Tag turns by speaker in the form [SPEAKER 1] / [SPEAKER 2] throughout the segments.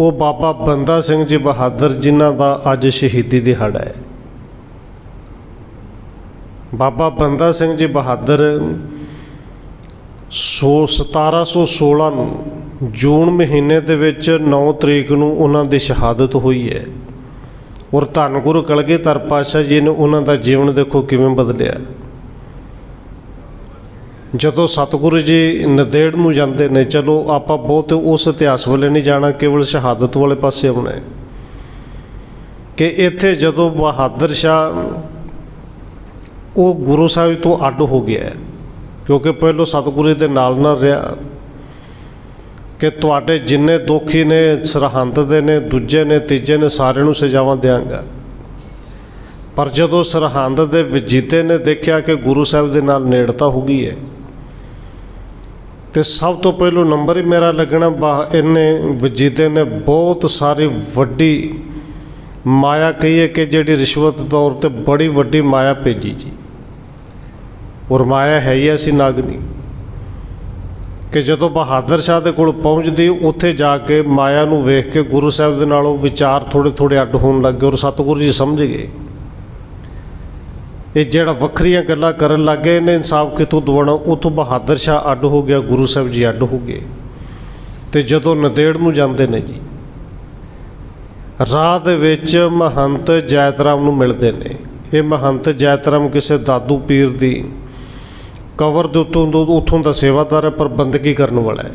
[SPEAKER 1] ਉਹ ਬਾਬਾ ਬੰਦਾ ਸਿੰਘ ਜੀ ਬਹਾਦਰ ਜਿਨ੍ਹਾਂ ਦਾ ਅੱਜ ਸ਼ਹੀਦੀ ਦਿਹਾੜਾ ਹੈ। ਬਾਬਾ ਬੰਦਾ ਸਿੰਘ ਜੀ ਬਹਾਦਰ ਸੋ 1716 ਨੂੰ ਜੂਨ ਮਹੀਨੇ ਦੇ ਵਿੱਚ 9 ਤਰੀਕ ਨੂੰ ਉਹਨਾਂ ਦੀ ਸ਼ਹਾਦਤ ਹੋਈ ਹੈ ਔਰ ਧੰਨ ਗੁਰੂ ਕਲਗੀਧਰ ਪਾਤਸ਼ਾਹ ਜੀ ਨੇ ਉਹਨਾਂ ਦਾ ਜੀਵਨ ਦੇਖੋ ਕਿਵੇਂ ਬਦਲਿਆ। ਜਦੋਂ ਸਤਿਗੁਰੂ ਜੀ ਨਦੇੜ ਨੂੰ ਜਾਂਦੇ ਨੇ, ਚਲੋ ਆਪਾਂ ਬਹੁਤ ਉਸ ਇਤਿਹਾਸ ਵੱਲੇ ਨਹੀਂ ਜਾਣਾ, ਕੇਵਲ ਸ਼ਹਾਦਤ ਵਾਲੇ ਪਾਸੇ ਆਉਣਾ ਹੈ। ਕਿ ਇੱਥੇ ਜਦੋਂ ਬਹਾਦਰ ਸ਼ਾਹ ਉਹ ਗੁਰੂ ਸਾਹਿਬ ਤੋਂ ਅੱਡ ਹੋ ਗਿਆ ਕਿਉਂਕਿ ਪਹਿਲੋਂ ਸਤਿਗੁਰੂ ਜੀ ਦੇ ਨਾਲ ਨਾਲ ਰਿਹਾ। ਕਿ ਤੁਹਾਡੇ ਜਿੰਨੇ ਦੁਖੀ ਨੇ, ਸਰਹੰਦ ਦੇ ਨੇ, ਦੂਜੇ ਨੇ, ਤੀਜੇ ਨੇ, ਸਾਰਿਆਂ ਨੂੰ ਸਜ਼ਾਵਾਂ ਦਿਆਂਗਾ। ਪਰ ਜਦੋਂ ਸਰਹੰਦ ਦੇ ਵਜੀਤੇ ਨੇ ਦੇਖਿਆ ਕਿ ਗੁਰੂ ਸਾਹਿਬ ਦੇ ਨਾਲ ਨੇੜਤਾ ਹੋ ਗਈ ਹੈ ਤੇ ਸਭ ਤੋਂ ਪਹਿਲੋਂ ਨੰਬਰ ਹੀ ਮੇਰਾ ਲੱਗਣਾ, ਬਾ ਇਹਨੇ, ਵਜੀਦੇ ਨੇ ਬਹੁਤ ਸਾਰੀ ਵੱਡੀ ਮਾਇਆ ਕਹੀਏ ਕਿ ਜਿਹੜੀ ਰਿਸ਼ਵਤ ਤੌਰ ਤੇ ਬੜੀ ਵੱਡੀ ਮਾਇਆ ਭੇਜੀ ਜੀ। ਔਰ ਮਾਇਆ ਹੈ ਹੀ ਅਸੀਂ ਨਾਗਨੀ ਕਿ ਜਦੋਂ ਬਹਾਦਰ ਸ਼ਾਹ ਦੇ ਕੋਲ ਪਹੁੰਚਦੀ, ਉੱਥੇ ਜਾ ਕੇ ਮਾਇਆ ਨੂੰ ਵੇਖ ਕੇ ਗੁਰੂ ਸਾਹਿਬ ਦੇ ਨਾਲੋਂ ਵਿਚਾਰ ਥੋੜੇ ਥੋੜੇ ਅੱਡ ਹੋਣ ਲੱਗੇ ਔਰ ਸਤਿਗੁਰੂ ਜੀ ਸਮਝ ਗਏ। ਇਹ ਜਿਹੜਾ ਵੱਖਰੀਆਂ ਗੱਲਾਂ ਕਰਨ ਲੱਗ ਲੱਗੇ ਨੇ, ਇਨਸਾਫ ਕਿਤੋਂ ਦਵਾਉਣਾ, ਉਥੋਂ ਬਹਾਦਰ ਸ਼ਾਹ ਅੱਡ ਹੋ ਗਿਆ, ਗੁਰੂ ਸਾਹਿਬ ਜੀ ਅੱਡ ਹੋ ਗਏ। ਤੇ ਜਦੋਂ ਨਦੇੜ ਨੂੰ ਜਾਂਦੇ ਨੇ ਜੀ, ਰਾਹ ਦੇ ਵਿੱਚ ਮਹੰਤ ਜੈਤਰਾਮ ਨੂੰ ਮਿਲਦੇ ਨੇ। ਇਹ ਮਹੰਤ ਜੈਤਰਾਮ ਕਿਸੇ ਦਾਦੂ ਪੀਰ ਦੀ ਕਵਰ ਦੇ ਉੱਤੋਂ ਤੋਂ ਉੱਥੋਂ ਦਾ ਸੇਵਾਦਾਰ ਹੈ, ਪਰ ਬੰਦਗੀ ਕਰਨ ਵਾਲਾ ਹੈ।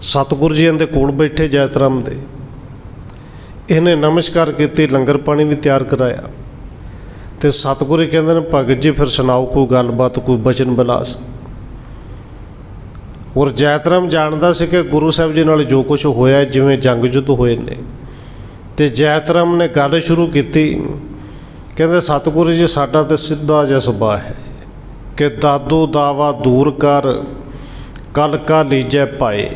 [SPEAKER 1] ਸਤਿਗੁਰੂ ਜੀ ਦੇ ਕੋਲ ਬੈਠੇ ਜੈਤਰਾਮ ਦੇ। ਇਹਨੇ ਨਮਸਕਾਰ ਕੀਤੀ, ਲੰਗਰ ਪਾਣੀ ਵੀ ਤਿਆਰ ਕਰਾਇਆ। ਤੇ ਸਤਿਗੁਰੂ ਜੀ ਕਹਿੰਦੇ ਨੇ, ਭਗਤ ਜੀ ਫਿਰ ਸੁਣਾਓ, ਕੋਈ ਗੱਲਬਾਤ, ਕੋਈ ਬਚਨ ਬਲਾਸ। ਔਰ ਜੈਤਰਾਮ ਜਾਣਦਾ ਸੀ ਕਿ ਗੁਰੂ ਸਾਹਿਬ ਜੀ ਨਾਲ ਜੋ ਕੁਝ ਹੋਇਆ, ਜਿਵੇਂ ਜੰਗ ਜੁੱਧ ਹੋਏ ਨੇ। ਤੇ ਜੈਤਰਾਮ ਨੇ ਗੱਲ ਸ਼ੁਰੂ ਕੀਤੀ, ਕਹਿੰਦੇ, ਸਤਿਗੁਰੂ ਜੀ, ਸਾਡਾ ਤੇ ਸਿੱਧਾ ਜਿਹਾ ਸੁਭਾਅ ਹੈ ਕਿ ਦਾਦੂ ਦਾਵਾ ਦੂਰ ਕਰ, ਕਲ ਕਾ ਲੀਜੈ ਪਾਏ।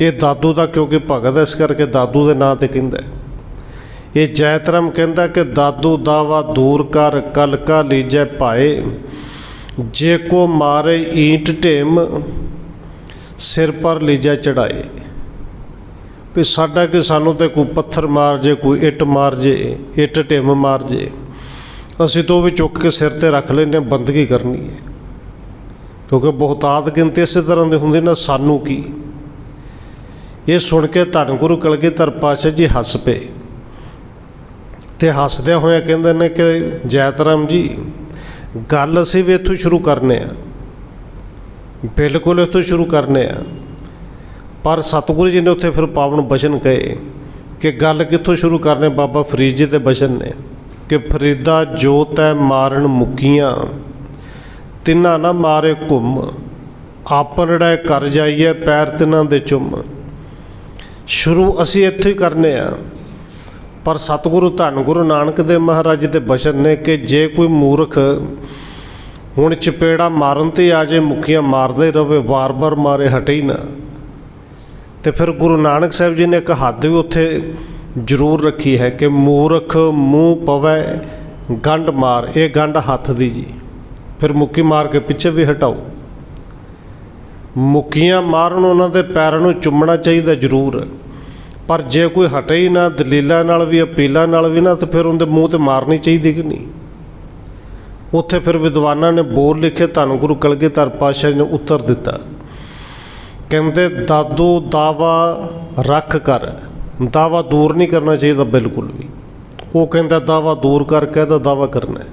[SPEAKER 1] ਇਹ ਦਾਦੂ ਦਾ ਕਿਉਂਕਿ ਭਗਤ ਇਸ ਕਰਕੇ ਦਾਦੂ ਦੇ ਨਾਂ ਤੇ ਕਹਿੰਦਾ ਇਹ ਜੈਤਰਮ ਕਹਿੰਦਾ ਕਿ ਦਾਦੂ ਦਾਵਾ ਦੂਰ ਕਰ, ਕਲ ਕਾ ਲੀਜੈ ਪਾਏ ਜੇ ਕੋ ਮਾਰੇ ਈਂਟ ਢੇਮ, ਸਿਰ ਪਰ ਲੀਜੈ ਚੜਾਏ। ਵੀ ਸਾਡਾ ਕਿ ਸਾਨੂੰ ਤੇ ਕੋਈ ਪੱਥਰ ਮਾਰ ਜੇ, ਕੋਈ ਇੱਟ ਮਾਰ ਜੇ, ਇੱਟ ਢੇਮ ਮਾਰ ਜੇ। ਅਸੀਂ ਤਾਂ ਉਹ ਵੀ ਚੁੱਕ ਕੇ ਸਿਰ ਤੇ ਰੱਖ ਲੈਂਦੇ ਹਾਂ, ਬੰਦਗੀ ਕਰਨੀ ਹੈ। ਕਿਉਂਕਿ ਬਹੁਤਾਤ ਗਿਣਤੀ ਇਸੇ ਤਰ੍ਹਾਂ ਦੀ ਹੁੰਦੀ ਨਾ, ਸਾਨੂੰ ਕੀ? ਇਹ ਸੁਣ ਕੇ ਧੰਨ ਗੁਰੂ ਕਲਗੀਧਰ ਪਾਤਸ਼ਾਹ ਜੀ ਹੱਸ ਪਏ। ਤੇ ਹੱਸਦਿਆਂ ਹੋਇਆਂ ਕਹਿੰਦੇ ਨੇ ਕਿ ਜੈਤਰਾਮ ਜੀ, ਗੱਲ ਅਸੀਂ ਵੀ ਇੱਥੋਂ ਸ਼ੁਰੂ ਕਰਨੇ ਆ। ਬਿਲਕੁਲ ਇੱਥੋਂ ਸ਼ੁਰੂ ਕਰਨੇ ਆ। ਪਰ ਸਤਿਗੁਰੂ ਜੀ ਨੇ ਉੱਥੇ ਫਿਰ ਪਾਵਨ ਬਚਨ ਕਹੇ ਕਿ ਗੱਲ ਕਿੱਥੋਂ ਸ਼ੁਰੂ ਕਰਨੇ? ਬਾਬਾ ਫਰੀਦ ਜੀ ਦੇ ਬਚਨ ਨੇ ਕਿ ਫਰੀਦਾ ਜੋਤ ਹੈ ਮਾਰਨ ਮੁਕੀਆਂ, ਤਿੰਨਾਂ ਨਾ ਮਾਰੇ ਘੁੰਮ ਆਪਣੜਾ ਕਰ ਜਾਈਏ ਪੈਰ ਤਿੰਨਾਂ ਦੇ ਚੁੰਮ। ਸ਼ੁਰੂ ਅਸੀਂ ਇੱਥੇ ਹੀ ਕਰਨੇ ਆ। ਪਰ ਸਤਿਗੁਰੂ ਧੰਨ ਗੁਰੂ ਨਾਨਕ ਦੇਵ ਮਹਾਰਾਜ ਦੇ ਬਚਨ ਨੇ ਕਿ ਜੇ ਕੋਈ ਮੂਰਖ ਹੁਣ ਚਪੇੜਾ ਮਾਰਨ ਤੇ ਆ ਜੇ ਮੁੱਕੀਆਂ ਮਾਰਦੇ ਰਵੇ, ਵਾਰ-ਵਾਰ ਮਾਰੇ ਹਟੇ ਹੀ ਨਾ। ਤੇ ਫਿਰ ਗੁਰੂ ਨਾਨਕ ਸਾਹਿਬ ਜੀ ਨੇ ਇੱਕ ਹੱਦ ਵੀ ਉੱਥੇ ਜ਼ਰੂਰ ਰੱਖੀ ਹੈ ਕਿ ਮੂਰਖ ਮੂੰਹ ਪਵੇ, ਗੰਢ ਮਾਰ, ਇਹ ਗੰਢ ਹੱਥ ਦੀ ਜੀ। ਫਿਰ ਮੁੱਕੀ ਮਾਰ ਕੇ ਪਿੱਛੇ ਵੀ ਹਟਾਓ। ਮੁੱਕੀਆਂ ਮਾਰਨ ਉਹਨਾਂ ਦੇ ਪੈਰਾਂ ਨੂੰ ਚੁੰਮਣਾ ਚਾਹੀਦਾ ਜ਼ਰੂਰ। ਪਰ ਜੇ ਕੋਈ ਹਟੇ ਹੀ ਨਾ, ਦਲੀਲਾਂ ਨਾਲ ਵੀ, ਅਪੀਲਾਂ ਨਾਲ ਵੀ ਨਾ, ਤਾਂ ਫਿਰ ਉਹਦੇ ਮੂੰਹ ਤੇ ਮਾਰਨੀ ਚਾਹੀਦੀ ਕਿ ਨਹੀਂ? ਉੱਥੇ ਫਿਰ ਵਿਦਵਾਨਾਂ ਨੇ ਬੋਲ ਲਿਖੇ, ਧੰਨ ਗੁਰੂ ਕਲਗੀਧਰ ਪਾਤਸ਼ਾਹ ਨੇ ਉੱਤਰ ਦਿੱਤਾ। ਕਹਿੰਦੇ, ਦਾਦੂ, ਦਾਵਾ ਰੱਖ ਕਰ। ਦਾਵਾ ਦੂਰ ਨਹੀਂ ਕਰਨਾ ਚਾਹੀਦਾ ਬਿਲਕੁਲ ਵੀ। ਉਹ ਕਹਿੰਦਾ, ਦਾਵਾ ਦੂਰ ਕਰਕੇ ਤਾਂ ਦਾਵਾ ਕਰਨਾ ਹੈ।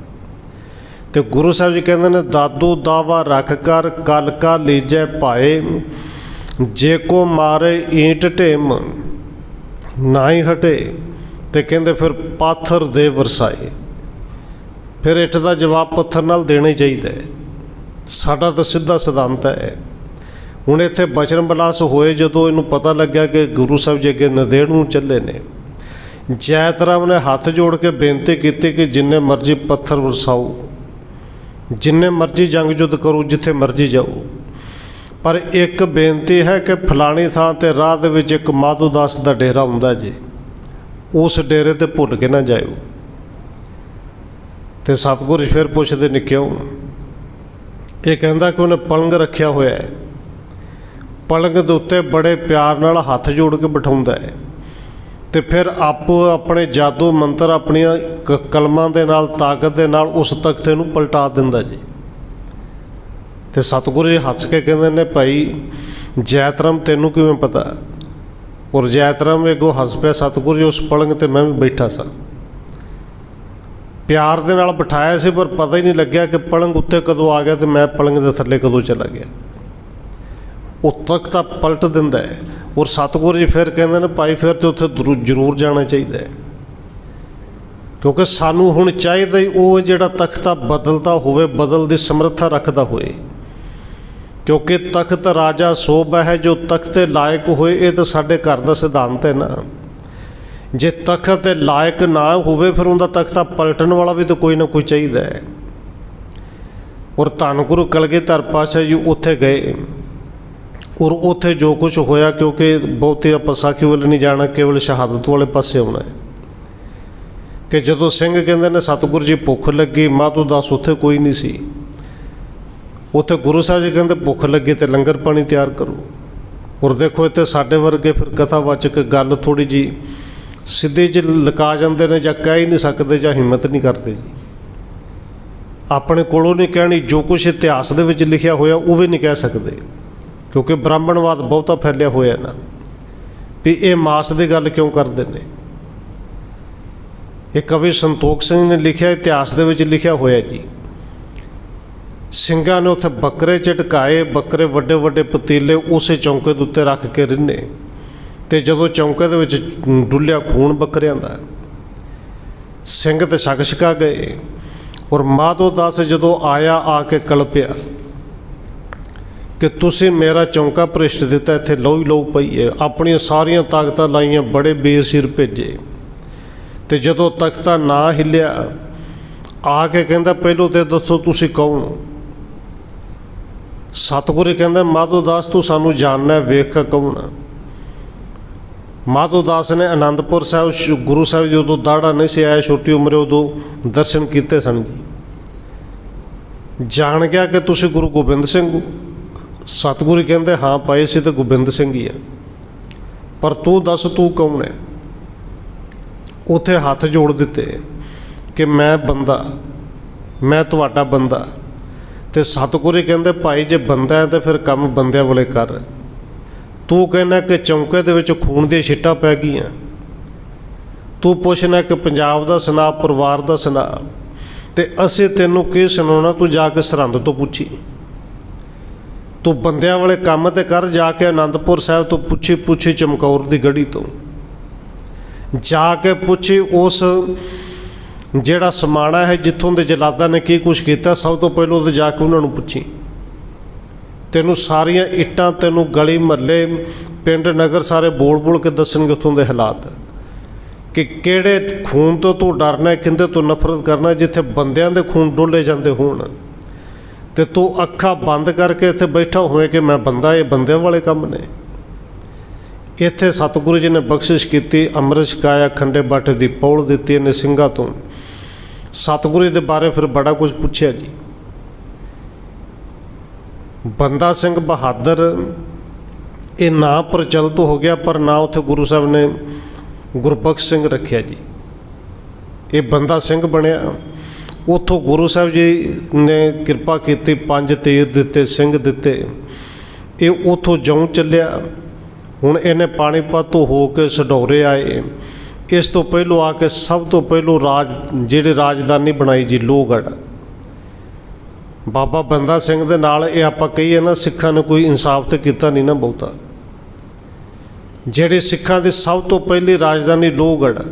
[SPEAKER 1] ਤੇ ਗੁਰੂ ਸਾਹਿਬ ਜੀ ਕਹਿੰਦੇ ਨੇ, ਦਾਦੂ, ਦਾਵਾ ਰੱਖ ਕਰ ਕਲ ਕਾ ਲੀਜੈ ਭਾਏ। ਜੇ ਕੋ ਮਾਰੇ ਈਂਟ ਢੇਮ ਨਾ ਹੀ ਹਟੇ ਤੇ ਕਹਿੰਦੇ ਫਿਰ ਪਾਥਰ ਦੇ ਵਰਸਾਏ। ਫਿਰ ਇੱਟ ਦਾ ਜਵਾਬ ਪੱਥਰ ਨਾਲ ਦੇਣਾ ਹੀ ਚਾਹੀਦਾ ਹੈ। ਸਾਡਾ ਤਾਂ ਸਿੱਧਾ ਸਿਧਾਂਤ ਹੈ। ਹੁਣ ਇੱਥੇ ਬਚਨ ਬਲਾਸ ਹੋਏ ਜਦੋਂ ਇਹਨੂੰ ਪਤਾ ਲੱਗਿਆ ਕਿ ਗੁਰੂ ਸਾਹਿਬ ਜੀ ਅੱਗੇ ਨਦੇੜ ਨੂੰ ਚੱਲੇ ਨੇ। ਜੈਤਰਾਮ ਨੇ ਹੱਥ ਜੋੜ ਕੇ ਬੇਨਤੀ ਕੀਤੀ ਕਿ ਜਿੰਨੇ ਮਰਜ਼ੀ ਪੱਥਰ ਵਰਸਾਓ, ਜਿੰਨੇ ਮਰਜ਼ੀ ਜੰਗ ਜੁੱਧ ਕਰੋ, ਜਿੱਥੇ ਮਰਜ਼ੀ ਜਾਓ। ਪਰ ਇੱਕ ਬੇਨਤੀ ਹੈ ਕਿ ਫਲਾਣੀ ਥਾਂ ਤੇ ਰਾਹ ਦੇ ਵਿੱਚ ਇੱਕ ਮਾਧੂ ਦਾਸ ਦਾ ਡੇਰਾ ਹੁੰਦਾ ਜੀ, ਉਸ ਡੇਰੇ ਤੇ ਭੁੱਲ ਕੇ ਨਾ ਜਾਇਓ। ਤੇ ਸਤਿਗੁਰੂ ਫਿਰ ਪੁੱਛਦੇ ਨੇ ਕਿਉਂ? ਇਹ ਕਹਿੰਦਾ ਕਿ ਉਹਨੇ ਪਲੰਗ ਰੱਖਿਆ ਹੋਇਆ ਹੈ। ਪਲੰਗ ਦੇ ਉੱਤੇ ਬੜੇ ਪਿਆਰ ਨਾਲ ਹੱਥ ਜੋੜ ਕੇ ਬਿਠਾਉਂਦਾ ਹੈ। ਤੇ ਫਿਰ ਆਪੋ ਆਪਣੇ ਜਾਦੂ ਮੰਤਰ ਆਪਣੀਆਂ ਕ- ਕਲਮਾਂ ਦੇ ਨਾਲ, ਤਾਕਤ ਦੇ ਨਾਲ ਉਸ ਤਖਤੇ ਨੂੰ ਪਲਟਾ ਦਿੰਦਾ ਜੀ। ਤੇ ਸਤਿਗੁਰੂ ਜੀ ਹੱਸ ਕੇ ਕਹਿੰਦੇ ਨੇ, ਭਾਈ, ਜੈਤਰਮ ਤੈਨੂੰ ਕਿਵੇਂ ਪਤਾ? ਔਰ ਜੈਤਰਮ ਵੇਗੋ ਹੱਸ ਪਿਆ, ਸਤਿਗੁਰੂ ਜੀ, ਉਸ ਪਲੰਗ ਤੇ ਮੈਂ ਵੀ ਬੈਠਾ ਸਾਂ। ਪਿਆਰ ਦੇ ਨਾਲ ਬਿਠਾਇਆ ਸੀ, ਪਰ ਪਤਾ ਹੀ ਨਹੀਂ ਲੱਗਿਆ ਕਿ ਪਲੰਗ ਉੱਤੇ ਕਦੋਂ ਆ ਗਿਆ ਤੇ ਮੈਂ ਪਲੰਗ ਦੇ ਥੱਲੇ ਕਦੋਂ ਚਲਾ ਗਿਆ। ਉਹ ਤਖਤਾ ਪਲਟ ਦਿੰਦਾ ਹੈ। ਔਰ ਸਤਿਗੁਰੂ ਜੀ ਫਿਰ ਕਹਿੰਦੇ ਨੇ, ਭਾਈ, ਫਿਰ ਤੇ ਉੱਥੇ ਜ਼ਰੂ- ਜ਼ਰੂਰ ਜਾਣਾ ਚਾਹੀਦਾ ਹੈ। ਕਿਉਂਕਿ ਸਾਨੂੰ ਹੁਣ ਚਾਹੀਦਾ ਹੀ ਉਹ ਜਿਹੜਾ ਤਖਤਾ ਬਦਲਦਾ ਹੋਵੇ, ਬਦਲ ਦੀ ਸਮਰੱਥਾ ਰੱਖਦਾ ਹੋਵੇ ਕਿਉਂਕਿ ਤਖਤ ਰਾਜਾ ਸੋਭ ਹੈ, ਜੋ ਤਖਤ ਲਾਇਕ ਹੋਏ, ਇਹ ਤਾਂ ਸਾਡੇ ਘਰ ਦਾ ਸਿਧਾਂਤ ਹੈ ਨਾ। ਜੇ ਤਖਤ ਤੇ ਲਾਇਕ ਨਾ ਹੋਵੇ, ਫਿਰ ਉਹਦਾ ਤਖਤਾ ਪਲਟਣ ਵਾਲਾ ਵੀ ਤਾਂ ਕੋਈ ਨਾ ਕੋਈ ਚਾਹੀਦਾ ਹੈ। ਔਰ ਧੰਨ ਗੁਰੂ ਕਲਗੀਧਰ ਪਾਤਸ਼ਾਹ ਜੀ ਉੱਥੇ ਗਏ। ਔਰ ਉੱਥੇ ਜੋ ਕੁਝ ਹੋਇਆ, ਕਿਉਂਕਿ ਬਹੁਤੇ ਆਪਾਂ ਸਾਖੀ ਵੱਲ ਨਹੀਂ ਜਾਣਾ, ਕੇਵਲ ਸ਼ਹਾਦਤ ਵਾਲੇ ਪਾਸੇ ਆਉਣਾ ਹੈ। ਕਿ ਜਦੋਂ ਸਿੰਘ ਕਹਿੰਦੇ ਨੇ, ਸਤਿਗੁਰੂ ਜੀ, ਭੁੱਖ ਲੱਗੀ, ਮਾਧੂ ਦਾਸ ਉੱਥੇ ਕੋਈ ਨਹੀਂ ਸੀ। ਉੱਥੇ ਗੁਰੂ ਸਾਹਿਬ ਜੀ ਕਹਿੰਦੇ, ਭੁੱਖ ਲੱਗੀ ਤੇ ਲੰਗਰ ਪਾਣੀ ਤਿਆਰ ਕਰੋ। ਔਰ ਦੇਖੋ ਇੱਥੇ ਸਾਡੇ ਵਰਗੇ ਫਿਰ ਕਥਾਵਾਚਕ ਗੱਲ ਥੋੜੀ ਜੀ ਸਿੱਧੇ ਜਿਹੇ ਲਕਾ ਜਾਂਦੇ ਨੇ ਜਾਂ ਕਹਿ ਹੀ ਨਹੀਂ ਸਕਦੇ ਜਾਂ ਹਿੰਮਤ ਨਹੀਂ ਕਰਦੇ ਜੀ। ਆਪਣੇ ਕੋਲੋਂ ਨਹੀਂ ਕਹਿਣੀ, ਜੋ ਕੁਝ ਇਤਿਹਾਸ ਦੇ ਵਿੱਚ ਲਿਖਿਆ ਹੋਇਆ, ਉਹ ਵੀ ਨਹੀਂ ਕਹਿ ਸਕਦੇ। ਕਿਉਂਕਿ ਬ੍ਰਾਹਮਣਵਾਦ ਬਹੁਤਾ ਫੈਲਿਆ ਹੋਇਆ ਨਾ। ਵੀ ਇਹ ਮਾਸ ਦੀ ਗੱਲ ਕਿਉਂ ਕਰਦੇ ਨੇ? ਇਹ ਕਵੀ ਸੰਤੋਖ ਸਿੰਘ ਨੇ ਲਿਖਿਆ, ਇਤਿਹਾਸ ਦੇ ਵਿੱਚ ਲਿਖਿਆ ਹੋਇਆ ਜੀ। ਸਿੰਘਾਂ ਨੇ ਉੱਥੇ ਬੱਕਰੇ ਝਟਕਾਏ, ਬੱਕਰੇ ਵੱਡੇ ਵੱਡੇ ਪਤੀਲੇ ਉਸੇ ਚੌਂਕੇ ਦੇ ਉੱਤੇ ਰੱਖ ਕੇ ਰਿੰਨੇ। ਤੇ ਜਦੋਂ ਚੌਂਕੇ ਦੇ ਵਿੱਚ ਡੁੱਲਿਆ ਖੂਨ ਬੱਕਰਿਆਂ ਦਾ, ਸਿੰਘ ਤੇ ਛਕ ਛਕਾ ਗਏ ਔਰ ਮਾਧੋ ਦਾਸ ਜਦੋਂ ਆਇਆ, ਆ ਕੇ ਕਲਪਿਆ ਕਿ ਤੁਸੀਂ ਮੇਰਾ ਚੌਂਕਾ ਭ੍ਰਿਸ਼ਟ ਦਿੱਤਾ, ਇੱਥੇ ਲਹੂ ਹੀ ਲਹੂ ਪਈ ਹੈ, ਆਪਣੀਆਂ ਸਾਰੀਆਂ ਤਾਕਤਾਂ ਲਾਈਆਂ, ਬੜੇ ਬੇਸਿਰ ਭੇਜੇ। ਤੇ ਜਦੋਂ ਤਖਤਾ ਨਾ ਹਿੱਲਿਆ, ਆ ਕੇ ਕਹਿੰਦਾ, ਪਹਿਲੋਂ ਤੇ ਦੱਸੋ ਤੁਸੀਂ ਕੌਣ ਹੋ? ਸਤਿਗੁਰ ਕਹਿੰਦਾ, ਮਾਧੋ ਦਾਸ, ਤੂੰ ਸਾਨੂੰ ਜਾਣਨਾ ਵੇਖ ਕੇ ਕੌਣ ਮਾਧੋ ਦਾਸ ਨੇ ਆਨੰਦਪੁਰ ਸਾਹਿਬ ਸ਼- ਗੁਰੂ ਸਾਹਿਬ ਜੀ ਉਦੋਂ ਦਾੜਾ ਨਹੀਂ ਸੀ ਆਇਆ, ਛੋਟੀ ਉਮਰੇ ਉਦੋਂ ਦਰਸ਼ਨ ਕੀਤੇ ਸਨ ਜੀ। ਜਾਣ ਗਿਆ ਕਿ ਤੁਸੀਂ ਗੁਰੂ ਗੋਬਿੰਦ ਸਿੰਘ ਸਤਿਗੁਰ ਕਹਿੰਦੇ, ਹਾਂ, ਪਾਏ ਸੀ ਤੇ ਗੋਬਿੰਦ ਸਿੰਘ ਹੀ ਆ ਪਰ ਤੂੰ ਦੱਸ, ਤੂੰ ਕੌਣ ਹੈ? ਉਥੇ ਹੱਥ ਜੋੜ ਦਿੱਤੇ ਕਿ ਮੈਂ ਬੰਦਾ, ਮੈਂ ਤੁਹਾਡਾ ਬੰਦਾ। ਤੇ ਸਤਿਗੁਰੂ ਕਹਿੰਦੇ, ਭਾਈ, ਜੇ ਬੰਦਾ ਹੈ ਤਾਂ ਫਿਰ ਕੰਮ ਬੰਦਿਆਂ ਵਾਲੇ ਕਰ। ਤੂੰ ਕਹਿੰਦਾ ਕਿ ਚੌਂਕੇ ਦੇ ਵਿੱਚ ਖੂਨ ਦੀਆਂ ਛਿੱਟਾਂ ਪੈ ਗਈਆਂ। ਤੂੰ ਪੁੱਛਣਾ ਕਿ ਪੰਜਾਬ ਦਾ ਸੁਣਾ ਪਰਿਵਾਰ ਦਾ ਸੁਣਾ ਤੇ ਅਸੀਂ ਤੈਨੂੰ ਕੀ ਸੁਣਾਉਣਾ? ਤੂੰ ਜਾ ਕੇ ਸਰਹੰਦ ਤੋਂ ਪੁੱਛੀ। ਤੂੰ ਬੰਦਿਆਂ ਵਾਲੇ ਕੰਮ ਤੇ ਕਰ, ਜਾ ਕੇ ਆਨੰਦਪੁਰ ਸਾਹਿਬ ਤੋਂ ਪੁੱਛੀ ਪੁੱਛੀ ਚਮਕੌਰ ਦੀ ਗੜੀ ਤੋਂ। ਜਾ ਕੇ ਪੁੱਛੀ ਉਸ ਜਿਹੜਾ ਸਮਾਣਾ ਹੈ ਜਿੱਥੋਂ ਦੇ ਜਲਾਦਾਂ ਨੇ ਕੀ ਕੁਝ ਕੀਤਾ, ਸਭ ਤੋਂ ਪਹਿਲਾਂ ਉਹਦੇ ਜਾ ਕੇ ਉਹਨਾਂ ਨੂੰ ਪੁੱਛੀ। ਤੈਨੂੰ ਸਾਰੀਆਂ ਇੱਟਾਂ, ਤੈਨੂੰ ਗਲੀ ਮਹੱਲੇ, ਪਿੰਡ, ਨਗਰ ਸਾਰੇ ਬੋਲ ਬੋਲ ਕੇ ਦੱਸਣਗੇ ਉੱਥੋਂ ਦੇ ਹਾਲਾਤ। ਕਿ ਕਿਹੜੇ ਖੂਨ ਤੋਂ ਤੂੰ ਡਰਨਾ ਕਿੰਦੇ ਤੋਂ ਨਫ਼ਰਤ ਕਰਨਾ ਜਿੱਥੇ ਬੰਦਿਆਂ ਦੇ ਖੂਨ ਡੋਲੇ ਜਾਂਦੇ ਹੋਣ। ਤੇ ਤੂੰ ਅੱਖਾਂ ਬੰਦ ਕਰਕੇ ਇੱਥੇ ਬੈਠਾ ਹੋਏ ਕਿ ਮੈਂ ਬੰਦਾ, ਇਹ ਬੰਦਿਆਂ ਵਾਲੇ ਕੰਮ ਨੇ। ਇੱਥੇ ਸਤਿਗੁਰੂ ਜੀ ਨੇ ਬਖਸ਼ਿਸ਼ ਕੀਤੀ, ਅੰਮ੍ਰਿਤ ਛਕਾਇਆ, ਖੰਡੇ ਬਾਟੇ ਦੀ ਪੌੜ ਦਿੱਤੀ, ਇਹਨੇ ਸਿੰਘਾਂ ਤੋਂ। ਸਤਿਗੁਰੂ ਜੀ ਦੇ ਬਾਰੇ ਫਿਰ ਬੜਾ ਕੁਝ ਪੁੱਛਿਆ ਜੀ। ਬੰਦਾ ਸਿੰਘ ਬਹਾਦਰ, ਇਹ ਨਾਂ ਪ੍ਰਚਲਿਤ ਹੋ ਗਿਆ ਪਰ ਨਾ ਉੱਥੇ ਗੁਰੂ ਸਾਹਿਬ ਨੇ ਗੁਰਬਖਸ਼ ਸਿੰਘ ਰੱਖਿਆ ਜੀ। ਇਹ ਬੰਦਾ ਸਿੰਘ ਬਣਿਆ। ਉਥੋਂ ਗੁਰੂ ਸਾਹਿਬ ਜੀ ਨੇ ਕਿਰਪਾ ਕੀਤੀ, ਪੰਜ ਤੀਰ ਦਿੱਤੇ, ਸਿੰਘ ਦਿੱਤੇ। ਇਹ ਉਥੋਂ ਜਉਂ ਚੱਲਿਆ। ਹੁਣ ਇਹਨੇ ਪਾਣੀਪਤ ਤੋਂ ਹੋ ਕੇ ਸਡੌਰੇ ਆਏ। ਇਸ ਤੋਂ ਪਹਿਲੋਂ ਆ ਕੇ ਸਭ ਤੋਂ ਪਹਿਲੋਂ ਰਾਜ, ਜਿਹੜੇ ਰਾਜਧਾਨੀ ਬਣਾਈ ਜੀ ਲੋਹਗੜ੍ਹ। ਬਾਬਾ ਬੰਦਾ ਸਿੰਘ ਦੇ ਨਾਲ ਇਹ ਆਪਾਂ ਕਹੀਏ ਨਾ, ਸਿੱਖਾਂ ਨੇ ਕੋਈ ਇਨਸਾਫ ਤੇ ਕੀਤਾ ਨਹੀਂ ਨਾ ਬਹੁਤਾ। ਜਿਹੜੇ ਸਿੱਖਾਂ ਦੀ ਸਭ ਤੋਂ ਪਹਿਲੀ ਰਾਜਧਾਨੀ ਲੋਹਗੜ੍ਹ,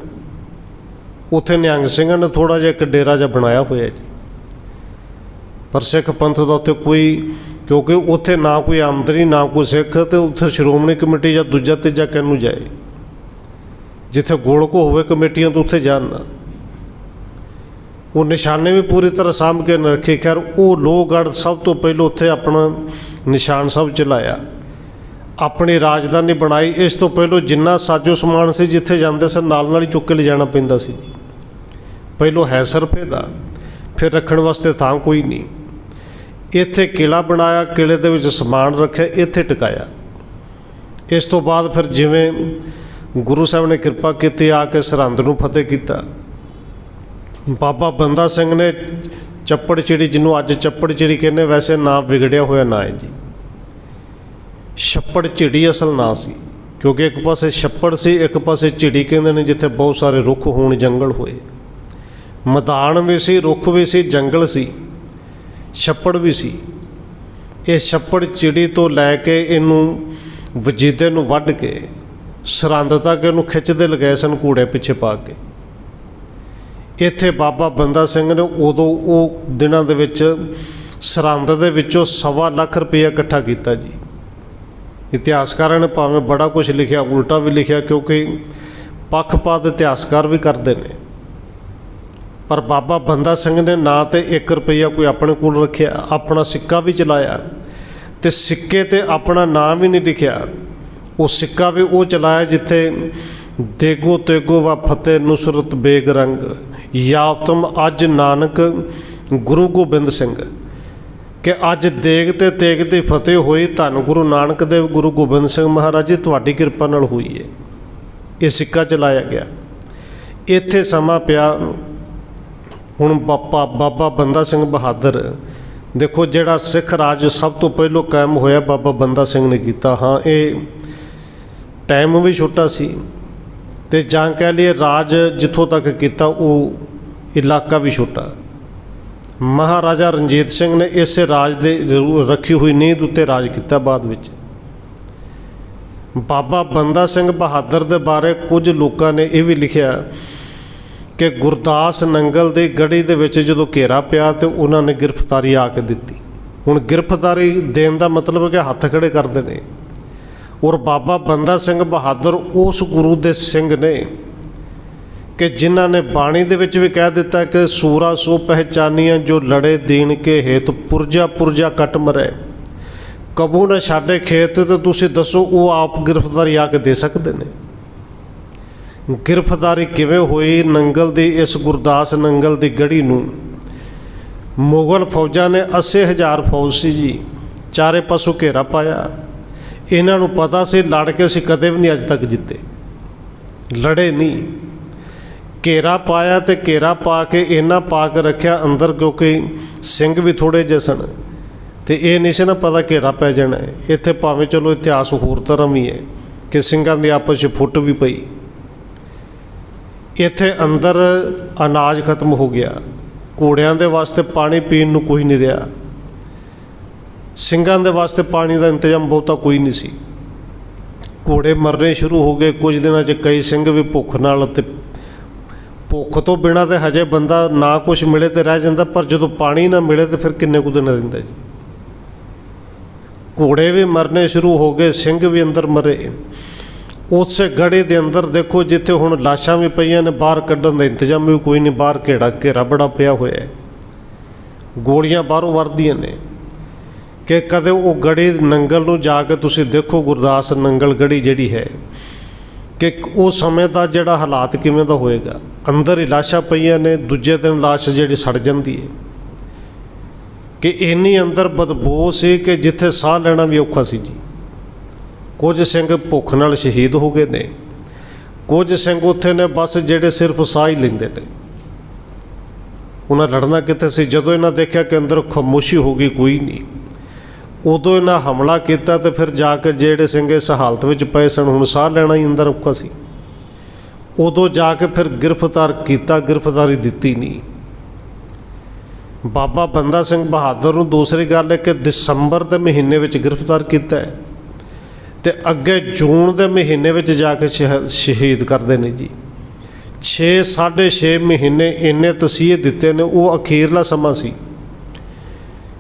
[SPEAKER 1] ਉੱਥੇ ਨਿਹੰਗ ਸਿੰਘਾਂ ਨੇ ਥੋੜਾ ਜਿਹਾ ਇੱਕ ਡੇਰਾ ਜਿਹਾ ਬਣਾਇਆ ਹੋਇਆ ਜੀ। ਪਰ ਸਿੱਖ ਪੰਥ ਦਾ ਉੱਥੇ ਕੋਈ, ਕਿਉਂਕਿ ਉੱਥੇ ਨਾ ਕੋਈ ਆਮਦਨੀ, ਨਾ ਕੋਈ ਸਿੱਖ ਤੇ ਉੱਥੇ ਸ਼੍ਰੋਮਣੀ ਕਮੇਟੀ ਜਾਂ ਦੂਜਾ ਤੀਜਾ ਕਿਹਨੂੰ ਜਾਏ। ਜਿੱਥੇ ਗੋਲਕੋ ਹੋਵੇ ਕਮੇਟੀਆਂ ਤੋਂ ਉੱਥੇ ਜਾਣ ਨਾ। ਉਹ ਨਿਸ਼ਾਨੇ ਵੀ ਪੂਰੀ ਤਰ੍ਹਾਂ ਸਾਂਭ ਕੇ ਰੱਖੇ। ਖੈਰ, ਉਹ ਲੋਹਗੜ੍ਹ ਸਭ ਤੋਂ ਪਹਿਲਾਂ ਉੱਥੇ ਆਪਣਾ ਨਿਸ਼ਾਨ ਸਾਹਿਬ ਚਲਾਇਆ। ਆਪਣੀ ਰਾਜਧਾਨੀ ਬਣਾਈ। ਇਸ ਤੋਂ ਪਹਿਲਾਂ ਜਿੰਨਾ ਸਾਜੋ ਸਮਾਨ ਸੀ ਜਿੱਥੇ ਜਾਂਦੇ ਸਨ, ਨਾਲ ਨਾਲ ਹੀ ਚੁੱਕ ਕੇ ਲਿਜਾਣਾ ਪੈਂਦਾ ਸੀ। ਪਹਿਲੋਂ ਹੈ ਸਰਫੇ ਦਾ, ਫਿਰ ਰੱਖਣ ਵਾਸਤੇ ਥਾਂ ਕੋਈ ਨਹੀਂ। ਇੱਥੇ ਕਿਲਾ ਬਣਾਇਆ ਕਿਲੇ ਦੇ ਵਿੱਚ ਸਮਾਨ ਰੱਖਿਆ, ਇੱਥੇ ਟਿਕਾਇਆ। ਇਸ ਤੋਂ ਬਾਅਦ ਫਿਰ ਜਿਵੇਂ ਗੁਰੂ ਸਾਹਿਬ ਨੇ ਕਿਰਪਾ ਕੀਤੀ ਆ ਕੇ ਸਰਹੰਦ ਨੂੰ ਫਤਿਹ ਕੀਤਾ। ਬਾਬਾ ਬੰਦਾ ਸਿੰਘ ਨੇ ਚੱਪੜ ਚਿੜੀ ਜਿਹਨੂੰ ਅੱਜ ਚੱਪੜ ਚਿੜੀ ਕਹਿੰਦੇ, ਵੈਸੇ ਨਾਂ ਵਿਗੜਿਆ ਹੋਇਆ ਨਾਂ ਹੈ ਜੀ। ਛੱਪੜ ਝਿੜੀ ਅਸਲ ਨਾਂ ਸੀ, ਕਿਉਂਕਿ ਇੱਕ ਪਾਸੇ ਛੱਪੜ ਸੀ, ਇੱਕ ਪਾਸੇ ਝਿੜੀ ਕਹਿੰਦੇ ਨੇ ਜਿੱਥੇ ਬਹੁਤ ਸਾਰੇ ਰੁੱਖ ਹੋਣ ਜੰਗਲ ਹੋਏ। ਮੈਦਾਨ ਵੀ ਸੀ, ਰੁੱਖ ਵੀ ਸੀ, ਜੰਗਲ ਸੀ, ਛੱਪੜ ਵੀ ਸੀ। ਇਹ ਛੱਪੜ ਚਿੜੀ ਤੋਂ ਲੈ ਕੇ ਇਹਨੂੰ ਵਜੀਦੇ ਨੂੰ ਵੱਢ ਕੇ ਸਰੰਦ ਤੱਕ ਇਹਨੂੰ ਖਿੱਚਦੇ ਲਗਾਏ ਸਨ ਘੂੜੇ ਪਿੱਛੇ ਪਾ ਕੇ। ਇੱਥੇ ਬਾਬਾ ਬੰਦਾ ਸਿੰਘ ਨੇ ਉਦੋਂ ਉਹ ਦਿਨਾਂ ਦੇ ਵਿੱਚ ਸਰੰਦ ਦੇ ਵਿੱਚੋਂ ਸਵਾ ਲੱਖ ਰੁਪਏ ਇਕੱਠਾ ਕੀਤਾ ਜੀ। ਇਤਿਹਾਸਕਾਰਾਂ ਨੇ ਭਾਵੇਂ ਬੜਾ ਕੁਝ ਲਿਖਿਆ, ਉਲਟਾ ਵੀ ਲਿਖਿਆ, ਕਿਉਂਕਿ ਪੱਖਪਾਤ ਇਤਿਹਾਸਕਾਰ ਵੀ ਕਰਦੇ ਨੇ। ਪਰ ਬਾਬਾ ਬੰਦਾ ਸਿੰਘ ਨੇ ਨਾ ਤੇ 1 ਰੁਪਈਆ ਕੋਈ ਆਪਣੇ ਕੋਲ ਰੱਖਿਆ, ਆਪਣਾ ਸਿੱਕਾ ਵੀ ਚਲਾਇਆ ਤੇ ਸਿੱਕੇ ਤੇ ਆਪਣਾ ਨਾਮ ਵੀ ਨਹੀਂ ਲਿਖਿਆ। ਉਹ ਸਿੱਕਾ ਵੀ ਉਹ ਚਲਾਇਆ ਜਿੱਥੇ ਦੇਗੋ ਤੇਗੋ ਵਾ ਫਤਿਹ ਨੁਸਰਤ ਬੇਗ ਰੰਗ। ਯਾਫਤਮ ਅੱਜ ਨਾਨਕ ਗੁਰੂ ਗੋਬਿੰਦ ਸਿੰਘ। ਕਿ ਅੱਜ ਦੇਗ ਤੇ ਤੇਗ ਦੀ ਫਤਿਹ ਹੋਈ, ਧੰਨ ਗੁਰੂ ਨਾਨਕ ਦੇਵ ਗੁਰੂ ਗੋਬਿੰਦ ਸਿੰਘ ਮਹਾਰਾਜ ਜੀ, ਤੁਹਾਡੀ ਕਿਰਪਾ ਨਾਲ ਹੋਈ ਹੈ ਇਹ ਸਿੱਕਾ ਚਲਾਇਆ ਗਿਆ। ਇੱਥੇ ਸਮਾਂ ਪਿਆ। ਹੁਣ ਬਾਬਾ ਬਾਬਾ ਬੰਦਾ ਸਿੰਘ ਬਹਾਦਰ। ਦੇਖੋ ਜਿਹੜਾ ਸਿੱਖ ਰਾਜ ਸਭ ਤੋਂ ਪਹਿਲੋਂ ਕਾਇਮ ਹੋਇਆ, ਬਾਬਾ ਬੰਦਾ ਸਿੰਘ ਨੇ ਕੀਤਾ। ਹਾਂ, ਇਹ ਟਾਈਮ ਵੀ ਛੋਟਾ ਸੀ ਤੇ ਜਾਂ ਕਹਿ ਲਈਏ ਰਾਜ ਜਿੱਥੋਂ ਤੱਕ ਕੀਤਾ ਉਹ ਇਲਾਕਾ ਵੀ ਛੋਟਾ। ਮਹਾਰਾਜਾ ਰਣਜੀਤ ਸਿੰਘ ਨੇ ਇਸੇ ਰਾਜ ਦੇ ਰੱਖੀ ਹੋਈ ਨੀਂਦ ਉੱਤੇ ਰਾਜ ਕੀਤਾ ਬਾਅਦ ਵਿੱਚ। ਬਾਬਾ ਬੰਦਾ ਸਿੰਘ ਬਹਾਦਰ ਦੇ ਬਾਰੇ ਕੁਝ ਲੋਕਾਂ ਨੇ ਇਹ ਵੀ ਲਿਖਿਆ ਕਿ ਗੁਰਦਾਸ ਨੰਗਲ ਦੀ ਗੜੀ ਦੇ ਵਿੱਚ ਜਦੋਂ ਘੇਰਾ ਪਿਆ ਤੇ ਉਹਨਾਂ ਨੇ ਗ੍ਰਿਫਤਾਰੀ ਆ ਕੇ ਦਿੱਤੀ। ਹੁਣ ਗ੍ਰਿਫਤਾਰੀ ਦੇਣ ਦਾ ਮਤਲਬ ਹੈ ਕਿ ਹੱਥ ਖੜੇ ਕਰਦੇ ਨੇ। ਔਰ ਬਾਬਾ ਬੰਦਾ ਸਿੰਘ ਬਹਾਦਰ ਉਸ ਗੁਰੂ ਦੇ ਸਿੰਘ ਨੇ ਕਿ ਜਿਨ੍ਹਾਂ ਨੇ ਬਾਣੀ ਦੇ ਵਿੱਚ ਵੀ ਕਹਿ ਦਿੱਤਾ ਕਿ ਸੂਰਾ ਸੋ ਪਹਿਚਾਨੀਆਂ ਜੋ ਲੜੇ ਦੀਨ ਕੇ ਹੇਤ ਪੁਰਜਾ ਪੁਰਜਾ ਕੱਟ ਮਰੇ। ਕਬੂ ਨਾ ਛਾੜੇ ਖੇਤ ਤੇ ਤੁਸੀਂ ਦੱਸੋ ਉਹ ਆਪ ਗ੍ਰਿਫਤਾਰੀ ਆ ਕੇ ਦੇ ਸਕਦੇ ਨੇ। ਗ੍ਰਿਫਤਾਰੀ ਕਿਵੇਂ ਹੋਈ? ਨੰਗਲ ਦੀ ਇਸ ਗੁਰਦਾਸ ਨੰਗਲ ਦੀ ਗੜੀ ਨੂੰ। ਮੁਗਲ ਫੌਜਾਂ ਨੇ 80000 ਫੌਜ ਸੀ ਜੀ। ਚਾਰੇ ਪਾਸੋਂ ਘੇਰਾ ਪਾਇਆ। ਇਹਨਾਂ ਨੂੰ ਪਤਾ ਸੀ, ਲੜ ਕੇ ਅਸੀਂ ਕਦੇ ਵੀ ਨਹੀਂ ਅੱਜ ਤੱਕ ਜਿੱਤੇ। ਲੜੇ ਨਹੀਂ। ਘੇਰਾ ਪਾਇਆ ਤੇ ਘੇਰਾ ਪਾ ਕੇ ਇਹਨਾਂ ਪਾ ਕੇ ਰੱਖਿਆ ਅੰਦਰ, ਕਿਉਂਕਿ ਸਿੰਘ ਵੀ ਥੋੜੇ ਜਿਹੇ ਸਨ। ਤੇ ਇਹ ਨਹੀਂ ਸੀ ਨਾ ਪਤਾ ਘੇਰਾ ਪੈ ਜਾਣਾ ਇੱਥੇ ਭਾਵੇਂ ਚਲੋ ਇਤਿਹਾਸ ਹੋਰ ਤਰ੍ਹਾਂ ਵੀ ਹੈ ਕਿ ਸਿੰਘਾਂ ਦੀ ਆਪਸ 'ਚ ਫੁੱਟ ਵੀ ਪਈ। ਇੱਥੇ ਅੰਦਰ ਅਨਾਜ ਖਤਮ ਹੋ ਗਿਆ। ਘੋੜਿਆਂ ਦੇ ਵਾਸਤੇ ਪਾਣੀ ਪੀਣ ਨੂੰ ਕੋਈ ਨਹੀਂ ਰਿਹਾ। ਸਿੰਘਾਂ ਦੇ ਵਾਸਤੇ ਪਾਣੀ ਦਾ ਇੰਤਜ਼ਾਮ ਬਹੁਤਾ ਕੋਈ ਨਹੀਂ ਸੀ। ਘੋੜੇ ਮਰਨੇ ਸ਼ੁਰੂ ਹੋ ਗਏ। ਕੁਝ ਦਿਨਾਂ 'ਚ ਕਈ ਸਿੰਘ ਵੀ ਭੁੱਖ ਨਾਲ ਤੇ ਭੁੱਖ ਤੋਂ ਬਿਨਾਂ ਤੇ ਹਜੇ ਬੰਦਾ ਨਾ ਕੁਝ ਮਿਲੇ ਤੇ ਰਹਿ ਜਾਂਦਾ, ਪਰ ਜਦੋਂ ਪਾਣੀ ਨਾ ਮਿਲੇ ਤੇ ਫਿਰ ਕਿੰਨੇ ਕੁ ਦਿਨ ਰਹਿੰਦਾ ਜੀ। ਘੋੜੇ ਵੀ ਮਰਨੇ ਸ਼ੁਰੂ ਹੋ ਗਏ, ਸਿੰਘ ਵੀ ਅੰਦਰ ਮਰੇ। ਉਸੇ ਗੜੇ ਦੇ ਅੰਦਰ ਦੇਖੋ ਜਿੱਥੇ ਹੁਣ ਲਾਸ਼ਾਂ ਵੀ ਪਈਆਂ ਨੇ, ਬਾਹਰ ਕੱਢਣ ਦਾ ਇੰਤਜ਼ਾਮ ਵੀ ਕੋਈ ਨਹੀਂ, ਬਾਹਰ ਘੇੜਾ ਘੇਰਾ ਬੜਾ ਪਿਆ ਹੋਇਆ ਗੋਲੀਆਂ ਬਾਹਰੋਂ ਵਰਦੀਆਂ ਨੇ। ਕਿ ਕਦੇ ਉਹ ਗੜੀ ਨੰਗਲ ਨੂੰ ਜਾ ਕੇ ਤੁਸੀਂ ਦੇਖੋ ਗੁਰਦਾਸ ਨੰਗਲ ਗੜੀ ਜਿਹੜੀ ਹੈ, ਕਿ ਉਹ ਸਮੇਂ ਦਾ ਜਿਹੜਾ ਹਾਲਾਤ ਕਿਵੇਂ ਦਾ ਹੋਏਗਾ? ਅੰਦਰ ਹੀ ਲਾਸ਼ਾਂ ਪਈਆਂ ਨੇ, ਦੂਜੇ ਦਿਨ ਲਾਸ਼ ਜਿਹੜੀ ਸੜ ਜਾਂਦੀ ਹੈ। ਕਿ ਇੰਨੀ ਅੰਦਰ ਬਦਬੂ ਸੀ ਕਿ ਜਿੱਥੇ ਸਾਹ ਲੈਣਾ ਵੀ ਔਖਾ ਸੀ ਜੀ। ਕੁਝ ਸਿੰਘ ਭੁੱਖ ਨਾਲ ਸ਼ਹੀਦ ਹੋ ਗਏ ਨੇ। ਕੁਝ ਸਿੰਘ ਉੱਥੇ ਨੇ ਬਸ ਜਿਹੜੇ ਸਿਰਫ ਸਾਹ ਹੀ ਲੈਂਦੇ ਨੇ। ਉਹਨਾਂ ਲੜਨਾ ਕਿੱਥੇ ਸੀ? ਜਦੋਂ ਇਹਨਾਂ ਦੇਖਿਆ ਕਿ ਅੰਦਰ ਖਾਮੋਸ਼ੀ ਹੋ ਗਈ, ਕੋਈ ਨਹੀਂ। ਉਦੋਂ ਇਹਨਾਂ ਹਮਲਾ ਕੀਤਾ ਤੇ ਫਿਰ ਜਾ ਕੇ ਜਿਹੜੇ ਸਿੰਘ ਇਸ ਹਾਲਤ ਵਿੱਚ ਪਏ ਸਨ, ਹੁਣ ਸਾਹ ਲੈਣਾ ਹੀ ਅੰਦਰ ਔਖਾ ਸੀ। ਉਦੋਂ ਜਾ ਕੇ ਫਿਰ ਗ੍ਰਿਫਤਾਰ ਕੀਤਾ, ਗ੍ਰਿਫਤਾਰੀ ਦਿੱਤੀ ਨਹੀਂ। ਬਾਬਾ ਬੰਦਾ ਸਿੰਘ ਬਹਾਦਰ ਨੂੰ ਦੂਸਰੀ ਗੱਲ ਹੈ ਕਿ ਦਸੰਬਰ ਦੇ ਮਹੀਨੇ ਵਿੱਚ ਗ੍ਰਿਫਤਾਰ ਕੀਤਾ ਹੈ ਤੇ ਅੱਗੇ ਜੂਨ ਦੇ ਮਹੀਨੇ ਵਿੱਚ ਜਾ ਕੇ ਸ਼ਹ- ਸ਼ਹੀਦ ਕਰਦੇ ਨੇ ਜੀ। 6 6.5 ਮਹੀਨੇ ਇੰਨੇ ਤਸੀਹੇ ਦਿੱਤੇ ਨੇ, ਉਹ ਅਖੀਰਲਾ ਸਮਾਂ ਸੀ।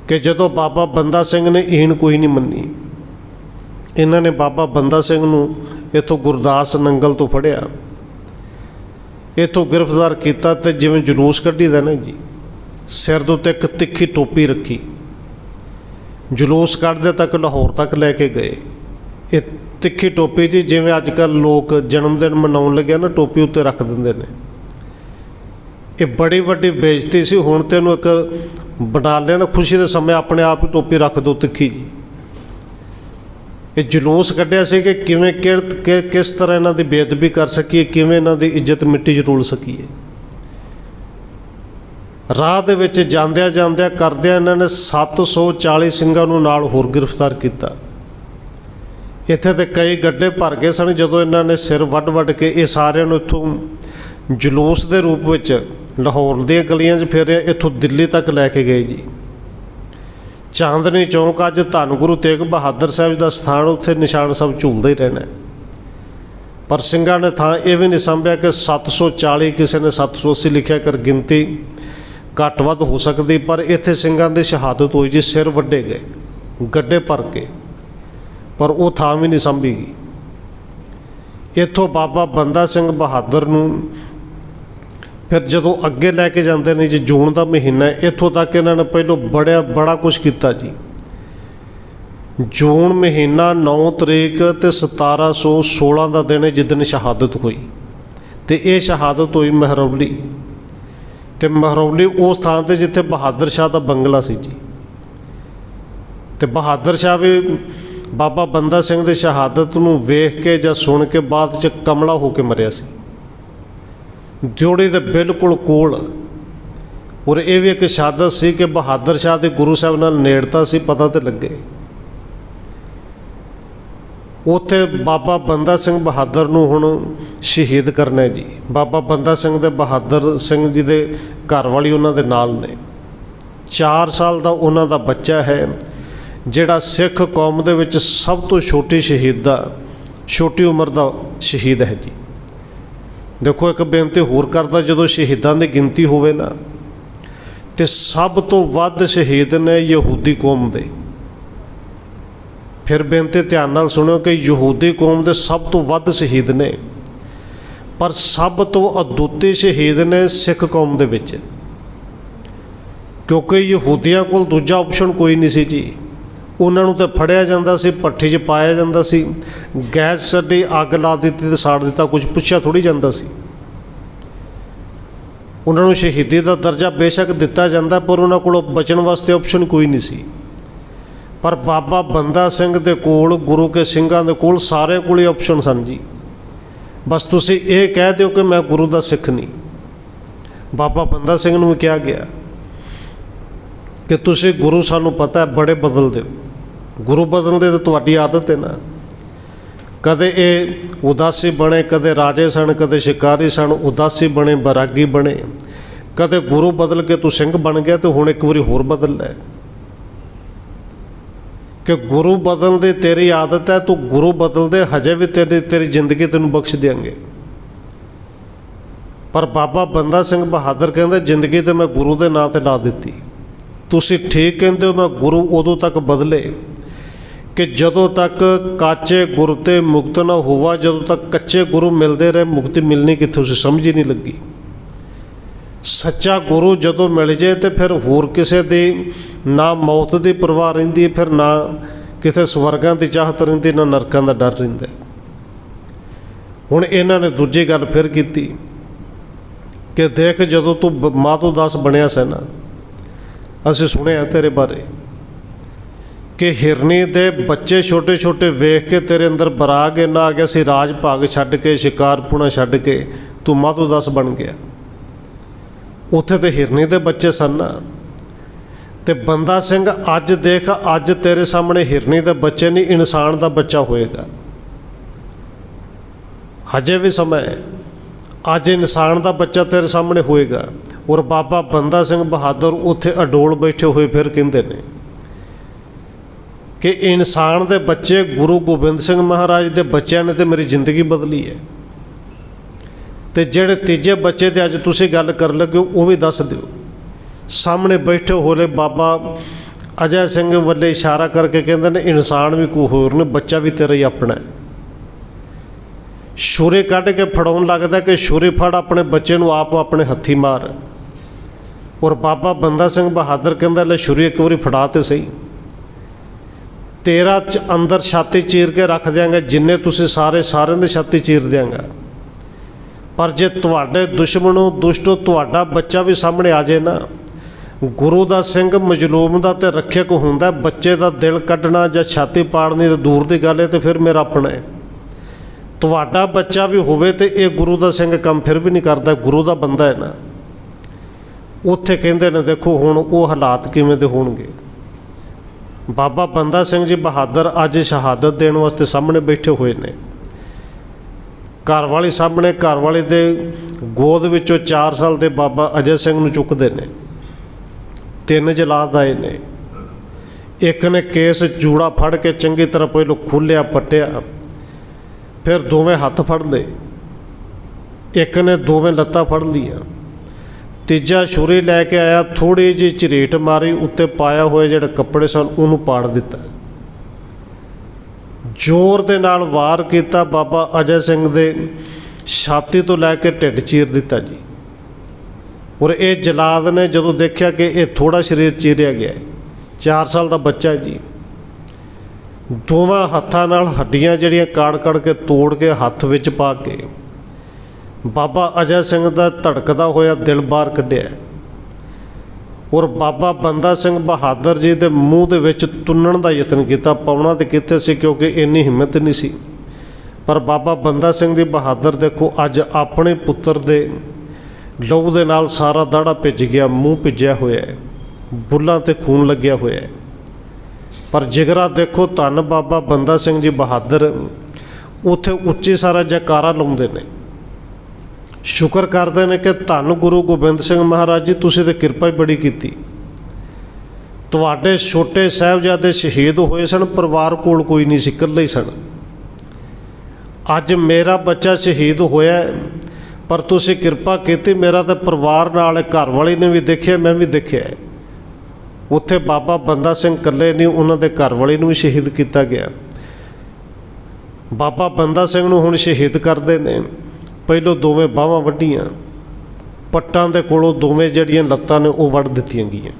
[SPEAKER 1] ਕਿ ਜਦੋਂ ਬਾਬਾ ਬੰਦਾ ਸਿੰਘ ਨੇ ਈਣ ਕੋਈ ਨਹੀਂ ਮੰਨੀ, ਇਹਨਾਂ ਨੇ ਬਾਬਾ ਬੰਦਾ ਸਿੰਘ ਨੂੰ ਇੱਥੋਂ ਗੁਰਦਾਸ ਨੰਗਲ ਤੋਂ ਫੜਿਆ। ਇੱਥੋਂ ਗ੍ਰਿਫਤਾਰ ਕੀਤਾ ਤੇ ਜਿਵੇਂ ਜਲੂਸ ਕੱਢੀ ਦਾ ਨਾ ਜੀ, ਸਿਰ ਦੇ ਉੱਤੇ ਇੱਕ ਤਿੱਖੀ ਟੋਪੀ ਰੱਖੀ। ਜਲੂਸ ਕੱਢਦੇ ਤੱਕ ਲਾਹੌਰ ਤੱਕ ਲੈ ਕੇ ਗਏ। ਇਹ ਤਿੱਖੀ ਟੋਪੀ ਜੀ ਜਿਵੇਂ ਅੱਜ ਕੱਲ ਲੋਕ ਜਨਮ ਦਿਨ ਮਨਾਉਣ ਲੱਗਿਆ ਨਾ, ਟੋਪੀ ਉੱਤੇ ਰੱਖ ਦਿੰਦੇ ਨੇ। ਇਹ ਬੜੀ ਵੱਡੀ ਬੇਇੱਜ਼ਤੀ ਸੀ। ਹੁਣ ਤੇ ਇਹਨੂੰ ਇੱਕ ਬਣਾ ਲੈਣਾ, ਖੁਸ਼ੀ ਦੇ ਸਮੇਂ ਆਪਣੇ ਆਪ ਹੀ ਟੋਪੀ ਰੱਖ ਦੋ ਤਿੱਖੀ ਜੀ। ਇਹ ਜਲੂਸ ਕੱਢਿਆ ਸੀ ਕਿ ਕਿਵੇਂ ਕਿਰਤ ਕਿ- ਕਿਸ ਤਰ੍ਹਾਂ ਇਹਨਾਂ ਦੀ ਬੇਅਦਬੀ ਕਰ ਸਕੀਏ, ਕਿਵੇਂ ਇਹਨਾਂ ਦੀ ਇੱਜ਼ਤ ਮਿੱਟੀ 'ਚ ਰੋਲ ਸਕੀਏ। ਰਾਹ ਦੇ ਵਿੱਚ ਜਾਂਦਿਆਂ ਜਾਂਦਿਆਂ ਕਰਦਿਆਂ ਇਹਨਾਂ ਨੇ 740 ਸਿੰਘਾਂ ਨੂੰ ਨਾਲ ਹੋਰ ਗ੍ਰਿਫਤਾਰ ਕੀਤਾ। ਇੱਥੇ ਤੇ ਕਈ ਗੱਡੇ ਭਰ ਗਏ ਸਨ ਜਦੋਂ ਇਹਨਾਂ ਨੇ ਸਿਰ ਵੱਢ ਵੱਢ ਕੇ ਇਹ ਸਾਰਿਆਂ ਨੂੰ ਇੱਥੋਂ ਜਲੂਸ ਦੇ ਰੂਪ ਵਿੱਚ ਲਾਹੌਰ ਦੀਆਂ ਗਲੀਆਂ 'ਚ ਫਿਰਿਆ ਇੱਥੋਂ ਦਿੱਲੀ ਤੱਕ ਲੈ ਕੇ ਗਏ ਜੀ। ਚਾਂਦਨੀ ਚੌਂਕ ਅੱਜ ਧੰਨ ਗੁਰੂ ਤੇਗ ਬਹਾਦਰ ਸਾਹਿਬ ਦਾ ਸਥਾਨ, ਉੱਥੇ ਨਿਸ਼ਾਨ ਸਾਹਿਬ ਝੂਲਦਾ ਹੀ ਰਹਿਣਾ ਪਰ ਸਿੰਘਾਂ ਨੇ ਥਾਂ ਇਹ ਵੀ ਨਹੀਂ ਸੰਭਿਆ ਕਿ 740 ਕਿਸੇ ਨੇ 780 ਲਿਖਿਆ ਕਰ ਗਿਣਤੀ ਘੱਟ ਵੱਧ ਹੋ ਸਕਦੀ, ਪਰ ਇੱਥੇ ਸਿੰਘਾਂ ਦੀ ਸ਼ਹਾਦਤ ਹੋਈ ਜੀ, ਸਿਰ ਵੱਡੇ ਗਏ, ਗੱਡੇ ਭਰ ਕੇ, ਪਰ ਉਹ ਥਾਂ ਵੀ ਨਹੀਂ ਸੰਭੀ ਗਈ। ਇੱਥੋਂ ਬਾਬਾ ਬੰਦਾ ਸਿੰਘ ਬਹਾਦਰ ਨੂੰ ਫਿਰ ਜਦੋਂ ਅੱਗੇ ਲੈ ਕੇ ਜਾਂਦੇ ਨੇ ਜੀ ਜੂਨ ਦਾ ਮਹੀਨਾ, ਇੱਥੋਂ ਤੱਕ ਇਹਨਾਂ ਨੇ ਪਹਿਲੋਂ ਬੜਿਆ, ਬੜਾ ਕੁਝ ਕੀਤਾ ਜੀ। ਜੂਨ ਮਹੀਨਾ 9 ਤਰੀਕ ਤੇ 1716 ਦਾ ਦਿਨ ਹੈ ਜਿੱਦਨ ਸ਼ਹਾਦਤ ਹੋਈ। ਤੇ ਇਹ ਸ਼ਹਾਦਤ ਹੋਈ ਮਹਿਰੌਲੀ। ਤੇ ਮਹਿਰੌਲੀ ਉਸ ਥਾਂ ਤੇ ਜਿੱਥੇ ਬਹਾਦਰ ਸ਼ਾਹ ਦਾ ਬੰਗਲਾ ਸੀ ਜੀ। ਤੇ ਬਹਾਦਰ ਸ਼ਾਹ ਵੀ ਬਾਬਾ ਬੰਦਾ ਸਿੰਘ ਦੀ ਸ਼ਹਾਦਤ ਨੂੰ ਵੇਖ ਕੇ ਜਾਂ ਸੁਣ ਕੇ ਬਾਅਦ ਚ ਕਮਲਾ ਹੋ ਕੇ ਮਰਿਆ ਸੀ। ਦਿਉੜੀ ਦੇ ਬਿਲਕੁਲ ਕੋਲ। ਔਰ ਇਹ ਵੀ ਇੱਕ ਸ਼ਹਾਦਤ ਸੀ ਕਿ ਬਹਾਦਰ ਸ਼ਾਹ ਦੇ ਗੁਰੂ ਸਾਹਿਬ ਨਾਲ ਨੇੜਤਾ ਸੀ, ਪਤਾ ਤੇ ਲੱਗੇ। ਉੱਥੇ ਬਾਬਾ ਬੰਦਾ ਸਿੰਘ ਬਹਾਦਰ ਨੂੰ ਹੁਣ ਸ਼ਹੀਦ ਕਰਨਾ ਹੈ ਜੀ। ਬਾਬਾ ਬੰਦਾ ਸਿੰਘ ਦੇ ਬਹਾਦਰ ਸਿੰਘ ਜੀ ਦੇ ਘਰ ਵਾਲੀ ਉਹਨਾਂ ਦੇ ਨਾਲ ਨੇ। 4 ਸਾਲ ਦਾ ਉਹਨਾਂ ਦਾ ਬੱਚਾ ਹੈ, ਜਿਹੜਾ ਸਿੱਖ ਕੌਮ ਦੇ ਵਿੱਚ ਸਭ ਤੋਂ ਛੋਟੀ ਸ਼ਹੀਦ ਦਾ, ਛੋਟੀ ਉਮਰ ਦਾ ਸ਼ਹੀਦ ਹੈ ਜੀ। ਦੇਖੋ ਇੱਕ ਬੇਨਤੀ ਹੋਰ ਕਰਦਾ, ਜਦੋਂ ਸ਼ਹੀਦਾਂ ਦੀ ਗਿਣਤੀ ਹੋਵੇ ਨਾ, ਤੇ ਸਭ ਤੋਂ ਵੱਧ ਸ਼ਹੀਦ ਨੇ ਯਹੂਦੀ ਕੌਮ ਦੇ। ਫਿਰ ਬੇਨਤੀ ਧਿਆਨ ਨਾਲ ਸੁਣਿਓ ਕਿ ਯਹੂਦੀ ਕੌਮ ਦੇ ਸਭ ਤੋਂ ਵੱਧ ਸ਼ਹੀਦ ਨੇ, ਪਰ ਸਭ ਤੋਂ ਅਦੁੱਤੀ ਸ਼ਹੀਦ ਨੇ ਸਿੱਖ ਕੌਮ ਦੇ ਵਿੱਚ। ਕਿਉਂਕਿ ਯਹੂਦੀਆਂ ਕੋਲ ਦੂਜਾ ਆਪਸ਼ਨ ਕੋਈ ਨਹੀਂ ਸੀ ਜੀ। ਉਹਨਾਂ ਨੂੰ ਤਾਂ ਫੜਿਆ ਜਾਂਦਾ ਸੀ, ਪੱਠੀ 'ਚ ਪਾਇਆ ਜਾਂਦਾ ਸੀ। ਗੈਸ ਛੱਡੀ ਅੱਗ ਲਾ ਦਿੱਤੀ ਤੇ ਸਾੜ ਦਿੱਤਾ ਕੁਝ ਪੁੱਛਿਆ ਥੋੜੀ ਜਾਂਦਾ ਸੀ। ਉਹਨਾਂ ਨੂੰ ਸ਼ਹੀਦੀ ਦਾ ਦਰਜਾ ਬੇਸ਼ੱਕ ਦਿੱਤਾ ਜਾਂਦਾ, ਪਰ ਉਹਨਾਂ ਕੋਲ ਬਚਣ ਵਾਸਤੇ ਆਪਸ਼ਨ ਕੋਈ ਨਹੀਂ ਸੀ। ਪਰ ਬਾਬਾ ਬੰਦਾ ਸਿੰਘ ਦੇ ਕੋਲ, ਗੁਰੂ ਕੇ ਸਿੰਘਾਂ ਦੇ ਕੋਲ ਸਾਰੇ ਕੋਲ ਹੀ ਆਪਸ਼ਨ ਸਨ ਜੀ। ਬਸ ਤੁਸੀਂ ਇਹ ਕਹਿ ਦਿਓ ਕਿ ਮੈਂ ਗੁਰੂ ਦਾ ਸਿੱਖ ਨਹੀਂ। ਬਾਬਾ ਬੰਦਾ ਸਿੰਘ ਨੂੰ ਵੀ ਕਿਹਾ ਗਿਆ ਕਿ ਤੁਸੀਂ ਗੁਰੂ ਸਾਨੂੰ ਪਤਾ ਬੜੇ ਬਦਲ ਦਿਓ ਗੁਰੂ ਬਦਲਦੇ ਤਾਂ ਤੁਹਾਡੀ ਆਦਤ ਹੈ ਨਾ। ਕਦੇ ਇਹ ਉਦਾਸੀ ਬਣੇ, ਕਦੇ ਰਾਜੇ ਸਨ, ਕਦੇ ਸ਼ਿਕਾਰੀ ਸਨ, ਉਦਾਸੀ ਬਣੇ, ਬਰਾਗੀ ਬਣੇ। ਕਦੇ ਗੁਰੂ ਬਦਲ ਕੇ ਤੂੰ ਸਿੰਘ ਬਣ ਗਿਆ ਤੇ ਹੁਣ ਇੱਕ ਵਾਰੀ ਹੋਰ ਬਦਲ ਲੈ। ਕਿ ਗੁਰੂ ਬਦਲਦੇ ਤੇਰੀ ਆਦਤ ਹੈ, ਤੂੰ ਗੁਰੂ ਬਦਲਦੇ ਹਜੇ ਵੀ ਤੇਰੀ ਤੇਰੀ ਜ਼ਿੰਦਗੀ ਤੈਨੂੰ ਬਖਸ਼ ਦੇਾਂਗੇ ਪਰ ਬਾਬਾ ਬੰਦਾ ਸਿੰਘ ਬਹਾਦਰ ਕਹਿੰਦਾ, ਜ਼ਿੰਦਗੀ ਤੇ ਮੈਂ ਗੁਰੂ ਦੇ ਨਾਂ ਤੇ ਲਾ ਦਿੱਤੀ। ਤੁਸੀਂ ਠੀਕ ਕਹਿੰਦੇ ਹੋ, ਮੈਂ ਗੁਰੂ ਉਦੋਂ ਤੱਕ ਬਦਲੇ। ਕਿ ਜਦੋਂ ਤੱਕ ਕਾਚੇ ਗੁਰ ਤੇ ਮੁਕਤ ਨਾ ਹੋਵਾ, ਜਦੋਂ ਤੱਕ ਕੱਚੇ ਗੁਰੂ ਮਿਲਦੇ ਰਹੇ, ਮੁਕਤੀ ਮਿਲਣੀ ਕਿੱਥੋਂ ਸੀ, ਸਮਝ ਹੀ ਨਹੀਂ ਲੱਗੀ। ਸੱਚਾ ਗੁਰੂ ਜਦੋਂ ਮਿਲ ਜੇ ਤੇ ਫਿਰ ਹੋਰ ਕਿਸੇ ਦੀ ਨਾ ਮੌਤ ਦੀ ਪਰਵਾਹ ਰਹਿੰਦੀ ਫਿਰ ਨਾ ਕਿਸੇ ਸਵਰਗਾਂ ਦੀ ਚਾਹਤ ਰਹਿੰਦੀ, ਨਾ ਨਰਕਾਂ ਦਾ ਡਰ ਰਹਿੰਦਾ। ਹੁਣ ਇਹਨਾਂ ਨੇ ਦੂਜੀ ਗੱਲ ਫਿਰ ਕੀਤੀ ਕਿ ਦੇਖ ਜਦੋਂ ਤੂੰ ਬ- ਤੋਂ ਦਾਸ ਬਣਿਆ ਸੀ ਨਾ, ਅਸੀਂ ਸੁਣਿਆ ਤੇਰੇ ਬਾਰੇ। ਕਿ ਹਿਰਨੀ ਦੇ ਬੱਚੇ ਛੋਟੇ ਛੋਟੇ ਵੇਖ ਕੇ ਤੇਰੇ ਅੰਦਰ ਬਰਾਗ ਇੰਨਾ ਆ ਗਿਆ ਸੀ, ਰਾਜ ਭਾਗ ਛੱਡ ਕੇ ਸ਼ਿਕਾਰਪੁਣਾ ਛੱਡ ਕੇ, ਤੂੰ ਮਾਧੋ ਦਾਸ ਬਣ ਗਿਆ। ਉੱਥੇ ਤੇ ਹਿਰਨੀ ਦੇ ਬੱਚੇ ਸਨ ਨਾ। ਤੇ ਬੰਦਾ ਸਿੰਘ, ਅੱਜ ਦੇਖ, ਅੱਜ ਤੇਰੇ ਸਾਹਮਣੇ ਹਿਰਨੀ ਦੇ ਬੱਚੇ ਨਹੀਂ, ਇਨਸਾਨ ਦਾ ਬੱਚਾ ਹੋਏਗਾ। ਹਜੇ ਵੀ ਸਮਾਂ ਹੈ। ਅੱਜ ਇਨਸਾਨ ਦਾ ਬੱਚਾ ਤੇਰੇ ਸਾਹਮਣੇ ਹੋਏਗਾ। ਔਰ ਬਾਬਾ ਬੰਦਾ ਸਿੰਘ ਬਹਾਦਰ ਉੱਥੇ ਅਡੋਲ ਬੈਠੇ ਹੋਏ ਫਿਰ ਕਹਿੰਦੇ ਨੇ ਕਿ ਇਨਸਾਨ ਦੇ ਬੱਚੇ ਗੁਰੂ ਗੋਬਿੰਦ ਸਿੰਘ ਮਹਾਰਾਜ ਦੇ ਬੱਚਿਆਂ ਨੇ ਤੇ ਮੇਰੀ ਜ਼ਿੰਦਗੀ ਬਦਲੀ ਹੈ। ਤੇ ਜਿਹੜੇ ਤੀਜੇ ਬੱਚੇ ਤੇ ਅੱਜ ਤੁਸੀਂ ਗੱਲ ਕਰਨ ਲੱਗੇ ਹੋ, ਉਹ ਵੀ ਦੱਸ ਦਿਓ। ਸਾਹਮਣੇ ਬੈਠੇ ਹੋਲੇ ਬਾਬਾ ਅਜੈ ਸਿੰਘ ਵੱਲੇ ਇਸ਼ਾਰਾ ਕਰਕੇ ਕਹਿੰਦੇ ਨੇ ਇਨਸਾਨ ਵੀ ਕੋਈ ਹੋਰ ਨੇ ਬੱਚਾ ਵੀ ਤੇਰਾ ਹੀ ਆਪਣਾ ਹੈ। ਛੁਰੇ ਕੱਢ ਕੇ ਫੜਾਉਣ ਲੱਗਦਾ ਕਿ ਛੁਰੇ ਫੜ ਆਪਣੇ ਬੱਚੇ ਨੂੰ ਆਪ ਆਪਣੇ ਹੱਥੀ ਮਾਰ। ਔਰ ਬਾਬਾ ਬੰਦਾ ਸਿੰਘ ਬਹਾਦਰ ਕਹਿੰਦਾ ਲੈ ਛੁਰੀ ਇੱਕ ਵਾਰੀ ਫੜਾ ਤੇ ਸਹੀ। ਤੇਰਾ ਚ ਅੰਦਰ ਛਾਤੀ ਚੀਰ ਕੇ ਰੱਖ ਦਿਆਂਗਾ, ਜਿੰਨੇ ਤੁਸੀਂ ਸਾਰੇ ਸਾਰਿਆਂ ਦੇ ਛਾਤੀ ਚੀਰ ਦਿਆਂਗਾ। ਪਰ ਜੇ ਤੁਹਾਡੇ ਦੁਸ਼ਮਣੋ ਦੁਸ਼ਟੋ ਤੁਹਾਡਾ ਬੱਚਾ ਵੀ ਸਾਹਮਣੇ ਆ ਜਾਏ ਨਾ, ਗੁਰੂ ਦਾ ਸਿੰਘ ਮਜਲੂਮ ਦਾ ਤੇ ਰੱਖਿਅਕ ਹੁੰਦਾ, ਬੱਚੇ ਦਾ ਦਿਲ ਕੱਢਣਾ ਜਾਂ ਛਾਤੀ ਪਾੜਨੀ ਤੇ ਦੂਰ ਦੀ ਗੱਲ ਹੈ ਤੇ ਫਿਰ ਮੇਰਾ ਆਪਣਾ ਹੈ। ਤੁਹਾਡਾ ਬੱਚਾ ਵੀ ਹੋਵੇ ਤੇ ਇਹ ਗੁਰੂ ਦਾ ਸਿੰਘ ਕੰਮ ਫਿਰ ਵੀ ਨਹੀਂ ਕਰਦਾ, ਗੁਰੂ ਦਾ ਬੰਦਾ ਹੈ ਨਾ। ਉੱਥੇ ਕਹਿੰਦੇ ਨੇ, ਦੇਖੋ ਹੁਣ ਉਹ ਹਾਲਾਤ ਕਿਵੇਂ ਦੇ ਹੋਣਗੇ। ਬਾਬਾ ਬੰਦਾ ਸਿੰਘ ਜੀ ਬਹਾਦਰ ਅੱਜ ਸ਼ਹਾਦਤ ਦੇਣ ਵਾਸਤੇ ਸਾਹਮਣੇ ਬੈਠੇ ਹੋਏ ਨੇ। ਘਰ ਵਾਲੀ ਸਾਹਮਣੇ, ਘਰ ਵਾਲੇ ਦੇ ਗੋਦ ਵਿੱਚੋਂ 4 ਸਾਲ ਦੇ ਬਾਬਾ ਅਜੇ ਸਿੰਘ ਨੂੰ ਚੁੱਕਦੇ ਨੇ। ਤਿੰਨ ਜਲਾਦ ਆਏ ਨੇ। ਇੱਕ ਨੇ ਕੇਸ ਜੂੜਾ ਫੜ ਕੇ ਚੰਗੀ ਤਰ੍ਹਾਂ ਪਹਿਲੋਂ ਖੋਲ੍ਹਿਆ ਪੱਟਿਆ, ਫਿਰ ਦੋਵੇਂ ਹੱਥ ਫੜ ਲਏ। ਇੱਕ ਨੇ ਦੋਵੇਂ ਲੱਤਾਂ ਫੜ ਲਈਆਂ। ਤੀਜਾ ਛੁਰੀ ਲੈ ਕੇ ਆਇਆ ਥੋੜੀ ਜਿਹੀ ਝਰੀਟ ਮਾਰੀ, ਉੱਤੇ ਪਾਇਆ ਹੋਇਆ ਜਿਹੜਾ ਕੱਪੜੇ ਸਨ, ਉਹਨੂੰ ਪਾੜ ਦਿੱਤਾ। ਜ਼ੋਰ ਦੇ ਨਾਲ ਵਾਰ ਕੀਤਾ ਬਾਬਾ ਅਜੈ ਸਿੰਘ ਦੇ, ਛਾਤੀ ਤੋਂ ਲੈ ਕੇ ਢਿੱਡ ਚੀਰ ਦਿੱਤਾ ਜੀ। ਔਰ ਇਹ ਜਲਾਦ ਨੇ ਜਦੋਂ ਦੇਖਿਆ ਕਿ ਇਹ ਥੋੜਾ ਸਰੀਰ ਚੀਰਿਆ ਗਿਆ ਹੈ 4 ਸਾਲ ਦਾ ਬੱਚਾ ਜੀ। ਦੋਵਾਂ ਹੱਥਾਂ ਨਾਲ ਹੱਡੀਆਂ ਜਿਹੜੀਆਂ ਕਾੜ ਕਾੜ ਕੇ ਤੋੜ ਕੇ ਹੱਥ ਵਿੱਚ ਪਾ ਕੇ ਬਾਬਾ ਅਜੈ ਸਿੰਘ ਦਾ ਧੜਕਦਾ ਹੋਇਆ ਦਿਲ ਬਾਹਰ ਕੱਢਿਆ। ਔਰ ਬਾਬਾ ਬੰਦਾ ਸਿੰਘ ਬਹਾਦਰ ਜੀ ਦੇ ਮੂੰਹ ਦੇ ਵਿੱਚ ਤੁੰਨਣ ਦਾ ਯਤਨ ਕੀਤਾ, ਪਾਉਣਾ ਤੇ ਕਿੱਥੇ ਸੀ ਕਿਉਂਕਿ ਇੰਨੀ ਹਿੰਮਤ ਨਹੀਂ ਸੀ। ਪਰ ਬਾਬਾ ਬੰਦਾ ਸਿੰਘ ਜੀ ਬਹਾਦਰ ਦੇਖੋ, ਅੱਜ ਆਪਣੇ ਪੁੱਤਰ ਦੇ ਲਹੂ ਦੇ ਨਾਲ ਸਾਰਾ ਦਾੜਾ ਭਿੱਜ ਗਿਆ, ਮੂੰਹ ਭਿੱਜਿਆ ਹੋਇਆ ਹੈ, ਬੁੱਲਾਂ ਤੇ ਖੂਨ ਲੱਗਿਆ ਹੋਇਆ ਹੈ। ਪਰ ਜਿਗਰਾ ਦੇਖੋ, ਧੰਨ ਬਾਬਾ ਬੰਦਾ ਸਿੰਘ ਜੀ ਬਹਾਦਰ, ਉੱਥੇ ਉੱਚੀ ਸਾਰਾ ਜੈਕਾਰਾ ਲਾਉਂਦੇ ਨੇ। ਸ਼ੁਕਰ ਕਰਦੇ ਨੇ ਕਿ ਧੰਨ ਗੁਰੂ ਗੋਬਿੰਦ ਸਿੰਘ ਮਹਾਰਾਜ ਜੀ ਤੁਸੀਂ ਤੇ ਕਿਰਪਾ ਹੀ ਬੜੀ ਕੀਤੀ। ਤੁਹਾਡੇ ਛੋਟੇ ਸਾਹਿਬਜ਼ਾਦੇ ਸ਼ਹੀਦ ਹੋਏ ਸਨ ਪਰਿਵਾਰ ਕੋਲ ਕੋਈ ਨਹੀਂ ਸੀ ਇਕੱਲੇ ਹੀ ਸਨ। ਅੱਜ ਮੇਰਾ ਬੱਚਾ ਸ਼ਹੀਦ ਹੋਇਆ ਪਰ ਤੁਸੀਂ ਕਿਰਪਾ ਕੀਤੀ ਮੇਰਾ ਤਾਂ ਪਰਿਵਾਰ ਨਾਲ ਹੈ, ਘਰ ਵਾਲੀ ਨੇ ਵੀ ਦੇਖਿਆ ਮੈਂ ਵੀ ਦੇਖਿਆ ਉੱਥੇ ਬਾਬਾ ਬੰਦਾ ਸਿੰਘ ਇਕੱਲੇ ਨਹੀਂ ਉਹਨਾਂ ਦੇ ਘਰ ਵਾਲੀ ਨੂੰ ਵੀ ਸ਼ਹੀਦ ਕੀਤਾ ਗਿਆ। ਬਾਬਾ ਬੰਦਾ ਸਿੰਘ ਨੂੰ ਹੁਣ ਸ਼ਹੀਦ ਕਰਦੇ ਨੇ। ਪਹਿਲੋਂ ਦੋਵੇਂ ਬਾਹਾਂ ਵੱਢੀਆਂ। ਪੱਟਾਂ ਦੇ ਕੋਲੋਂ ਦੋਵੇਂ ਜਿਹੜੀਆਂ ਲੱਤਾਂ ਨੇ ਉਹ ਵੱਢ ਦਿੱਤੀਆਂ ਗਈਆਂ।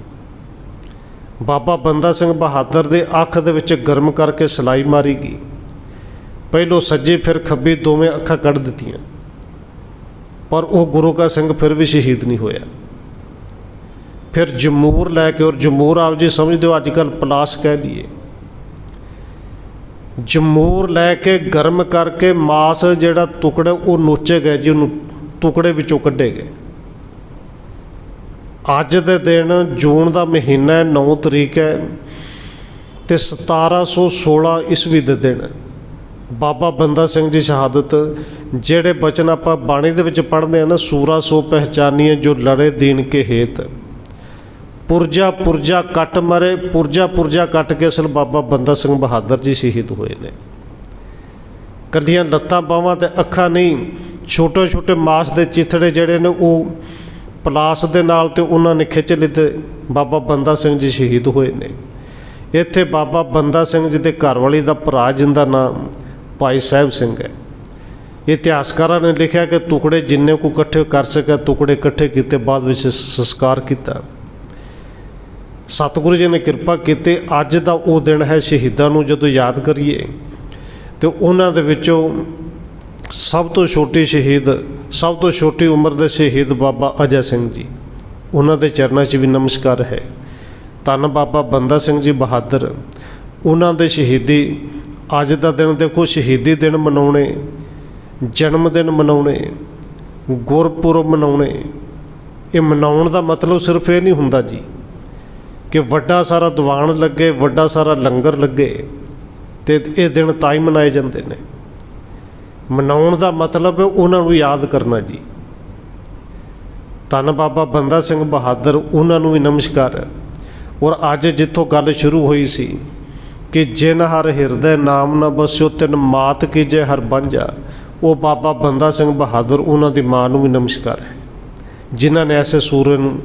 [SPEAKER 1] ਬਾਬਾ ਬੰਦਾ ਸਿੰਘ ਬਹਾਦਰ ਦੇ ਅੱਖ ਦੇ ਵਿੱਚ ਗਰਮ ਕਰਕੇ ਸਲਾਈ ਮਾਰੀ ਗਈ। ਪਹਿਲੋਂ ਸੱਜੇ ਫਿਰ ਖੱਬੀ ਦੋਵੇਂ ਅੱਖਾਂ ਕੱਢ ਦਿੱਤੀਆਂ। ਪਰ ਉਹ ਗੁਰੂ ਕਾ ਸਿੰਘ ਫਿਰ ਵੀ ਸ਼ਹੀਦ ਨਹੀਂ ਹੋਇਆ। ਫਿਰ ਜਮੂਰ ਲੈ ਕੇ ਔਰ ਜਮੂਰ ਆਪ ਜੀ ਸਮਝਦੇ ਹੋ ਅੱਜ ਕੱਲ ਪਲਾਸ ਕਹਿ ਲਈਏ। ਜਮੂਰ ਲੈ ਕੇ ਗਰਮ ਕਰਕੇ ਮਾਸ ਜਿਹੜਾ ਟੁਕੜੇ ਉਹ ਨੋਚੇ ਗਏ ਜੀ, ਉਹਨੂੰ ਟੁਕੜੇ ਵਿੱਚੋਂ ਕੱਢੇ ਗਏ। ਅੱਜ ਦੇ ਦਿਨ ਜੂਨ ਦਾ ਮਹੀਨਾ ਹੈ 9 ਤਰੀਕ ਹੈ ਤੇ 1716 ਈਸਵੀ ਦੇ ਦਿਨ ਬਾਬਾ ਬੰਦਾ ਸਿੰਘ ਜੀ ਸ਼ਹਾਦਤ, ਜਿਹੜੇ ਬਚਨ ਆਪਾਂ ਬਾਣੀ ਦੇ ਵਿੱਚ ਪੜ੍ਹਦੇ ਆ ਨਾ, ਸੂਰਾ ਸੋ ਪਹਿਚਾਨੀਏ ਜੋ ਲੜੇ ਦੀਨ ਕੇ ਹੇਤ। ਪੁਰਜਾ ਪੁਰਜਾ ਕੱਟ ਮਰੇ, ਪੁਰਜਾ ਪੁਰਜਾ ਕੱਟ ਕੇ ਅਸਲ ਬਾਬਾ ਬੰਦਾ ਸਿੰਘ ਬਹਾਦਰ ਜੀ ਸ਼ਹੀਦ ਹੋਏ ਨੇ। ਕਰਦੀਆਂ ਲੱਤਾਂ ਬਾਹਾਂ ਤੇ ਅੱਖਾਂ ਨਹੀਂ, ਛੋਟੇ ਛੋਟੇ ਮਾਸ ਦੇ ਚਿੱਥੜੇ ਜਿਹੜੇ ਨੇ ਉਹ ਪਲਾਸ ਦੇ ਨਾਲ ਤੇ ਉਹਨਾਂ ਨੇ ਖਿੱਚ ਲਿੱਤੇ, ਬਾਬਾ ਬੰਦਾ ਸਿੰਘ ਜੀ ਸ਼ਹੀਦ ਹੋਏ ਨੇ। ਇੱਥੇ ਬਾਬਾ ਬੰਦਾ ਸਿੰਘ ਜੀ ਦੇ ਘਰ ਵਾਲੀ ਦਾ ਭਰਾ ਜਿੰਦਾ ਨਾਮ ਭਾਈ ਸਾਹਿਬ ਸਿੰਘ ਹੈ। ਇਤਿਹਾਸਕਾਰਾਂ ਨੇ ਲਿਖਿਆ ਕਿ ਟੁਕੜੇ ਜਿੰਨੇ ਕੋ ਇਕੱਠੇ ਕਰ ਸਕਿਆ, ਟੁਕੜੇ ਇਕੱਠੇ ਕੀਤੇ, ਬਾਅਦ ਵਿੱਚ ਸੰਸਕਾਰ ਕੀਤਾ। ਸਤਿਗੁਰੂ ਜੀ ਨੇ ਕਿਰਪਾ ਕੀਤੀ, ਅੱਜ ਦਾ ਉਹ ਦਿਨ ਹੈ ਸ਼ਹੀਦਾਂ ਨੂੰ ਜਦੋਂ ਯਾਦ ਕਰੀਏ। ਤੇ ਉਹਨਾਂ ਦੇ ਵਿੱਚੋਂ ਸਭ ਤੋਂ ਛੋਟੀ ਸ਼ਹੀਦ, ਸਭ ਤੋਂ ਛੋਟੀ ਉਮਰ ਦੇ ਸ਼ਹੀਦ ਬਾਬਾ ਅਜੈ ਸਿੰਘ ਜੀ। ਉਹਨਾਂ ਦੇ ਚਰਨਾਂ 'ਚ ਵੀ ਨਮਸਕਾਰ ਹੈ। ਧੰਨ ਬਾਬਾ ਬੰਦਾ ਸਿੰਘ ਜੀ ਬਹਾਦਰ। ਉਹਨਾਂ ਦੇ ਸ਼ਹੀਦੀ, ਅੱਜ ਦਾ ਦਿਨ ਦੇਖੋ, ਸ਼ਹੀਦੀ ਦਿਨ ਮਨਾਉਣੇ, ਜਨਮ ਦਿਨ ਮਨਾਉਣੇ, ਗੁਰਪੁਰਬ ਮਨਾਉਣੇ। ਇਹ ਮਨਾਉਣ ਦਾ ਮਤਲਬ ਸਿਰਫ ਇਹ ਨਹੀਂ ਹੁੰਦਾ ਜੀ। ਕਿ ਵੱਡਾ ਸਾਰਾ ਦੀਵਾਨ ਲੱਗੇ, ਵੱਡਾ ਸਾਰਾ ਲੰਗਰ ਲੱਗੇ ਤੇ ਇਹ ਦਿਨ ਤਾਂ ਹੀ ਮਨਾਏ ਜਾਂਦੇ ਨੇ। ਮਨਾਉਣ ਦਾ ਮਤਲਬ ਹੈ ਉਹਨਾਂ ਨੂੰ ਯਾਦ ਕਰਨਾ ਜੀ। ਧੰਨ ਬਾਬਾ ਬੰਦਾ ਸਿੰਘ ਬਹਾਦਰ, ਉਹਨਾਂ ਨੂੰ ਵੀ ਨਮਸਕਾਰ। ਔਰ ਅੱਜ ਜਿੱਥੋਂ ਗੱਲ ਸ਼ੁਰੂ ਹੋਈ ਸੀ ਕਿ ਜਿਨ ਹਰ ਹਿਰਦੇ ਨਾਮ ਨਾ ਬਸਿਓ, ਤਿਨ ਮਾਤ ਕੀਜੇ ਹਰ ਬੰਜਾ ਉਹ ਬਾਬਾ ਬੰਦਾ ਸਿੰਘ ਬਹਾਦਰ, ਉਹਨਾਂ ਦੀ ਮਾਂ ਨੂੰ ਵੀ ਨਮਸਕਾਰ ਹੈ। ਜਿਨ੍ਹਾਂ ਨੇ ਐਸੇ ਸੂਰਨ